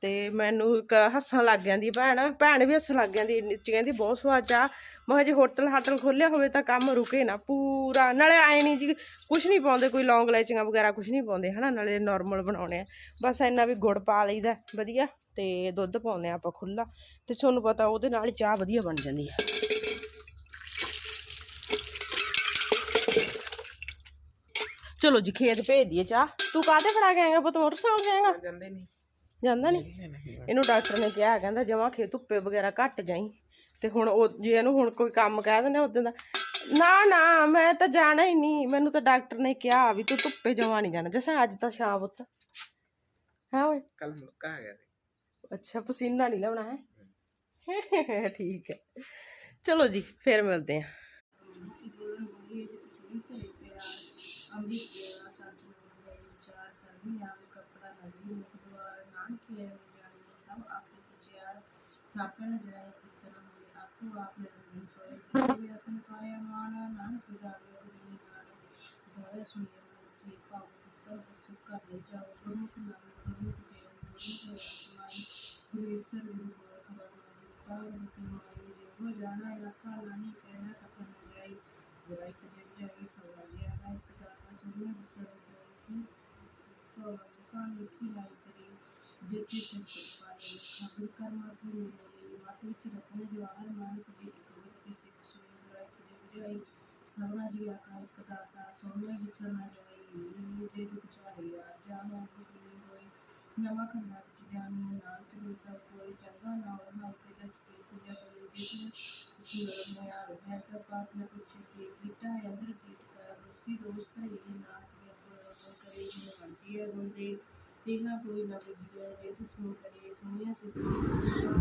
ਤੇ ਮੈਨੂੰ ਇੱਕ ਹੱਸਣ ਲੱਗ ਜਾਂਦੀ ਭੈਣ ਭੈਣ ਵੀ ਹੱਸਣ ਲੱਗ ਜਾਂਦੀ ਨੀਚੇ ਕਹਿੰਦੀ ਬਹੁਤ ਸਵਾਦ ਚਾਹ। ਮੈਂ ਜੇ ਹੋਟਲ ਹਾਟਲ ਖੋਲਿਆ ਹੋਵੇ ਤਾਂ ਕੰਮ ਰੁਕੇ ਨਾ ਪੂਰਾ। ਨਾਲੇ ਆਏ ਨਹੀਂ ਜੀ ਕੁਛ ਨਹੀਂ ਪਾਉਂਦੇ ਕੋਈ ਲੌਂਗ ਲੈਚੀਆਂ ਵਗੈਰਾ ਕੁਛ ਨਹੀਂ ਪਾਉਂਦੇ ਹਨਾ? ਨਾਲੇ ਨਾਰਮਲ ਬਣਾਉਣੇ ਆ। ਬਸ ਇੰਨਾ ਵੀ ਗੁੜ ਪਾ ਲਈਦਾ ਵਧੀਆ। ਤੇ ਦੁੱਧ ਪਾਉਂਦੇ ਆ ਆਪਾਂ ਖੁੱਲਾ ਤੇ ਤੁਹਾਨੂੰ ਪਤਾ ਉਹਦੇ ਨਾਲ ਚਾਹ ਵਧੀਆ ਬਣ ਜਾਂਦੀ ਹੈ ਚਲੋ ਜੀ ਖੇਤ ਭੇਜ ਦਈਏ ਚਾਹ। ਤੂੰ ਕਾਹਦੇ ਫੜਾ ਕੇ ਆਏਗਾ ਪੁੱਤ? ਮੋਟਰਸਾਈਕਲ ਜਾਏਗਾ ਜਾਂਦੇ ਨਹੀਂ ਜਾਂਦਾ ਨਹੀਂ ਇਹਨੂੰ ਡਾਕਟਰ ਨੇ ਕਿਹਾ ਕਹਿੰਦਾ ਜਮਾ ਖੇ ਧੁੱਪੇ ਵਗੈਰਾ ਘੱਟ ਜਾਈ। ਤੇ ਹੁਣ ਉਹ ਜੇ ਇਹਨੂੰ ਹੁਣ ਕੋਈ ਕੰਮ ਕਹਿ ਦਿੰਦੇ ਉਦੋਂ ਦਾ ਨਾ ਨਾ ਮੈਂ ਤਾਂ ਜਾਣਾ ਹੀ ਨਹੀਂ। ਮੈਨੂੰ ਤਾਂ ਡਾਕਟਰ ਨੇ ਕਿਹਾ ਵੀ ਤੂੰ ਧੁੱਪੇ ਜਮਾ ਨਹੀਂ ਜਾਣਾ। ਜੈਸੇ ਅੱਜ ਤਾਂ ਸ਼ਾਮ ਉੱਤ। ਹਾਂ ਓਏ? ਕੱਲ ਮੁੱਕਾ ਆ ਗਿਆ। ਅੱਛਾ ਪਸੀਨਾ ਨਹੀਂ ਲਾਉਣਾ ਹੈ? ਠੀਕ ਹੈ। ਚਲੋ ਜੀ ਫੇਰ ਮਿਲਦੇ ਹਾਂ। ਥਾਪਣ ਜਾਏ ਪੁੱਤਰ ਹੋਏ ਆਪੋ ਆਪ ਨਿਰੰਜਨ ਸੋਏ ਜਿਵੇਂ ਰਤਨ ਪਾਇਆ ਮਾਨ ਨਾਨਕ ਦਾਵੇ ਗੁਰੀ ਨਾਨ ਹੋਏ ਸੁਣੇ ਮੂਰਤੀ ਭਾਉ ਕਰ ਸੁਖ ਕਰ ਲੈ ਜਾਓ ਗੁਰਮੁਖ ਨਾਮ ਗੁਰਮੁਖ ਦੇਵ ਅਵਸਰ ਗੁਰੂ ਗੋਰਖ ਬਾਬਾ ਜੀ ਪਾਰ ਬਤਮਾਈ ਜਿਹੋ ਜਾਣਾ ਆਖਾ ਨਹੀਂ ਕਹਿਣਾ ਕਥਨ ਨ ਜਾਈ ਜਵਾਈ ਕਦੇ ਜਾਈ ਸਵਾ ਗਿਆ ਹੈ ਇੱਕ ਦਾਤਾ ਵਿੱਚ ਰਤਨ ਜਵਾਹਰ ਮਾਨਕ ਜੀ ਇੱਕ ਵਿਅਕਤੀ ਸਿੱਖ ਸੁਣੀ ਜਵਾਈ ਕਦੇ ਜਾਈ ਸਭਨਾ ਜੀ ਆਖਾ, ਇੱਕ ਦਾਤਾ ਸੋਹਣਾ ਵਿਸਰ ਨਾ ਜਾਈ ਜੇ ਦੁਖ ਚਾਰਿਆ ਜਾਨੋ ਬੁਝੀ ਹੋਈ ਨਮਕ ਖੰਡਾ ਵਿੱਚ ਜਾਨੀ ਨਾਨਕ ਦੇ ਸਭ ਕੋਈ ਚੰਗਾ ਨਾਮ ਨਾਮ ਤੇ ਜਸ ਕੀ ਪੂਜਾ ਕਰੇ ਜਿਸ ਤੁਸੀਂ ਨੇ ਆ ਹੈ। ਤਾਂ ਪਾਪ ਨੇ ਪੁੱਛੇ ਕਿ ਬੀਟਾ, ਅੰਦਰ ਕੀਟ ਕਰ ਰੂਸੀ ਦੋਸਤ ਕਰੇ ਨਾਨਕ ਦੇ ਅੰਦਰ ਕਰੇ ਜਿਨੇ ਮੰਦੀ ਹੈ ਗੁੰਦੇ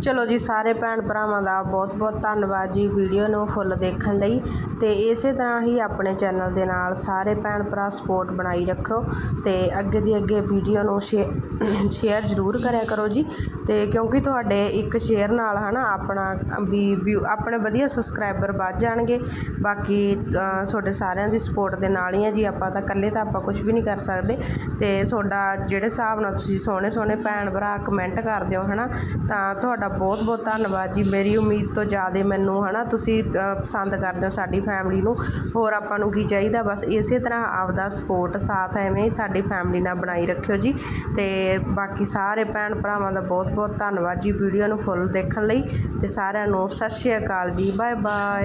ਚਲੋ ਜੀ, ਸਾਰੇ ਭੈਣ ਭਰਾਵਾਂ ਦਾ ਬਹੁਤ ਬਹੁਤ ਧੰਨਵਾਦ ਜੀ ਵੀਡੀਓ ਨੂੰ ਫੁੱਲ ਦੇਖਣ ਲਈ ਤੇ ਇਸੇ ਤਰ੍ਹਾਂ ਹੀ ਆਪਣੇ ਚੈਨਲ ਦੇ ਨਾਲ ਸਾਰੇ ਭੈਣ ਭਰਾ ਸਪੋਰਟ ਬਣਾਈ ਰੱਖੋ ਤੇ ਅੱਗੇ ਦੀ ਅੱਗੇ ਵੀਡੀਓ ਨੂੰ ਸ਼ੇਅਰ ਜ਼ਰੂਰ ਕਰਿਆ ਕਰੋ ਜੀ ਤੇ ਕਿਉਂਕਿ ਤੁਹਾਡੇ ਇੱਕ ਸ਼ੇਅਰ ਨਾਲ ਹਨਾ ਆਪਣਾ ਵੀ ਆਪਣੇ ਵਧੀਆ ਸਬਸਕ੍ਰਾਈਬਰ ਵੱਧ ਜਾਣਗੇ। ਬਾਕੀ ਤੁਹਾਡੇ ਸਾਰਿਆਂ ਦੀ ਸਪੋਰਟ ਦੇ ਨਾਲ ਹੀ ਆ ਜੀ, ਆਪਾਂ ਤਾਂ ਇਕੱਲੇ ਤਾਂ ਆਪਾਂ ਕੁਝ ਵੀ ਨਹੀਂ ਕਰ ਸਕਦੇ ਤੇ ਤੁਹਾਡਾ ਜਿਹੜੇ ਹਿਸਾਬ ਨਾਲ ਤੁਸੀਂ ਸੋਹਣੇ ਸੋਹਣੇ ਭੈਣ ਭਰਾ ਕਮੈਂਟ ਕਰਦੇ ਹੋ ਹਨਾ? ਤਾਂ ਤੁਹਾਡਾ ਬਹੁਤ ਬਹੁਤ ਧੰਨਵਾਦ ਜੀ। ਮੇਰੀ ਉਮੀਦ ਤੋਂ ਜ਼ਿਆਦਾ ਮੈਨੂੰ, ਹਨਾ, ਤੁਸੀਂ ਪਸੰਦ ਕਰਦੇ ਹੋ ਸਾਡੀ ਫੈਮਿਲੀ ਨੂੰ। ਹੋਰ ਆਪਾਂ ਨੂੰ ਕੀ ਚਾਹੀਦਾ? ਬਸ ਇਸੇ ਤਰ੍ਹਾਂ ਆਪਦਾ ਸਪੋਰਟ ਸਾਥ ਐਵੇਂ ਹੀ ਸਾਡੀ ਫੈਮਿਲੀ ਨਾਲ ਬਣਾਈ ਰੱਖਿਓ ਜੀ। ਤੇ ਬਾਕੀ ਸਾਰੇ ਭੈਣ ਭਰਾਵਾਂ ਦਾ ਬਹੁਤ ਬਹੁਤ ਧੰਨਵਾਦ ਜੀ ਵੀਡੀਓ ਨੂੰ ਫੁੱਲ ਦੇਖਣ ਲਈ। ਤੇ ਸਾਰਿਆਂ ਨੂੰ ਸਤਿ ਸ਼੍ਰੀ ਅਕਾਲ ਜੀ। Bye bye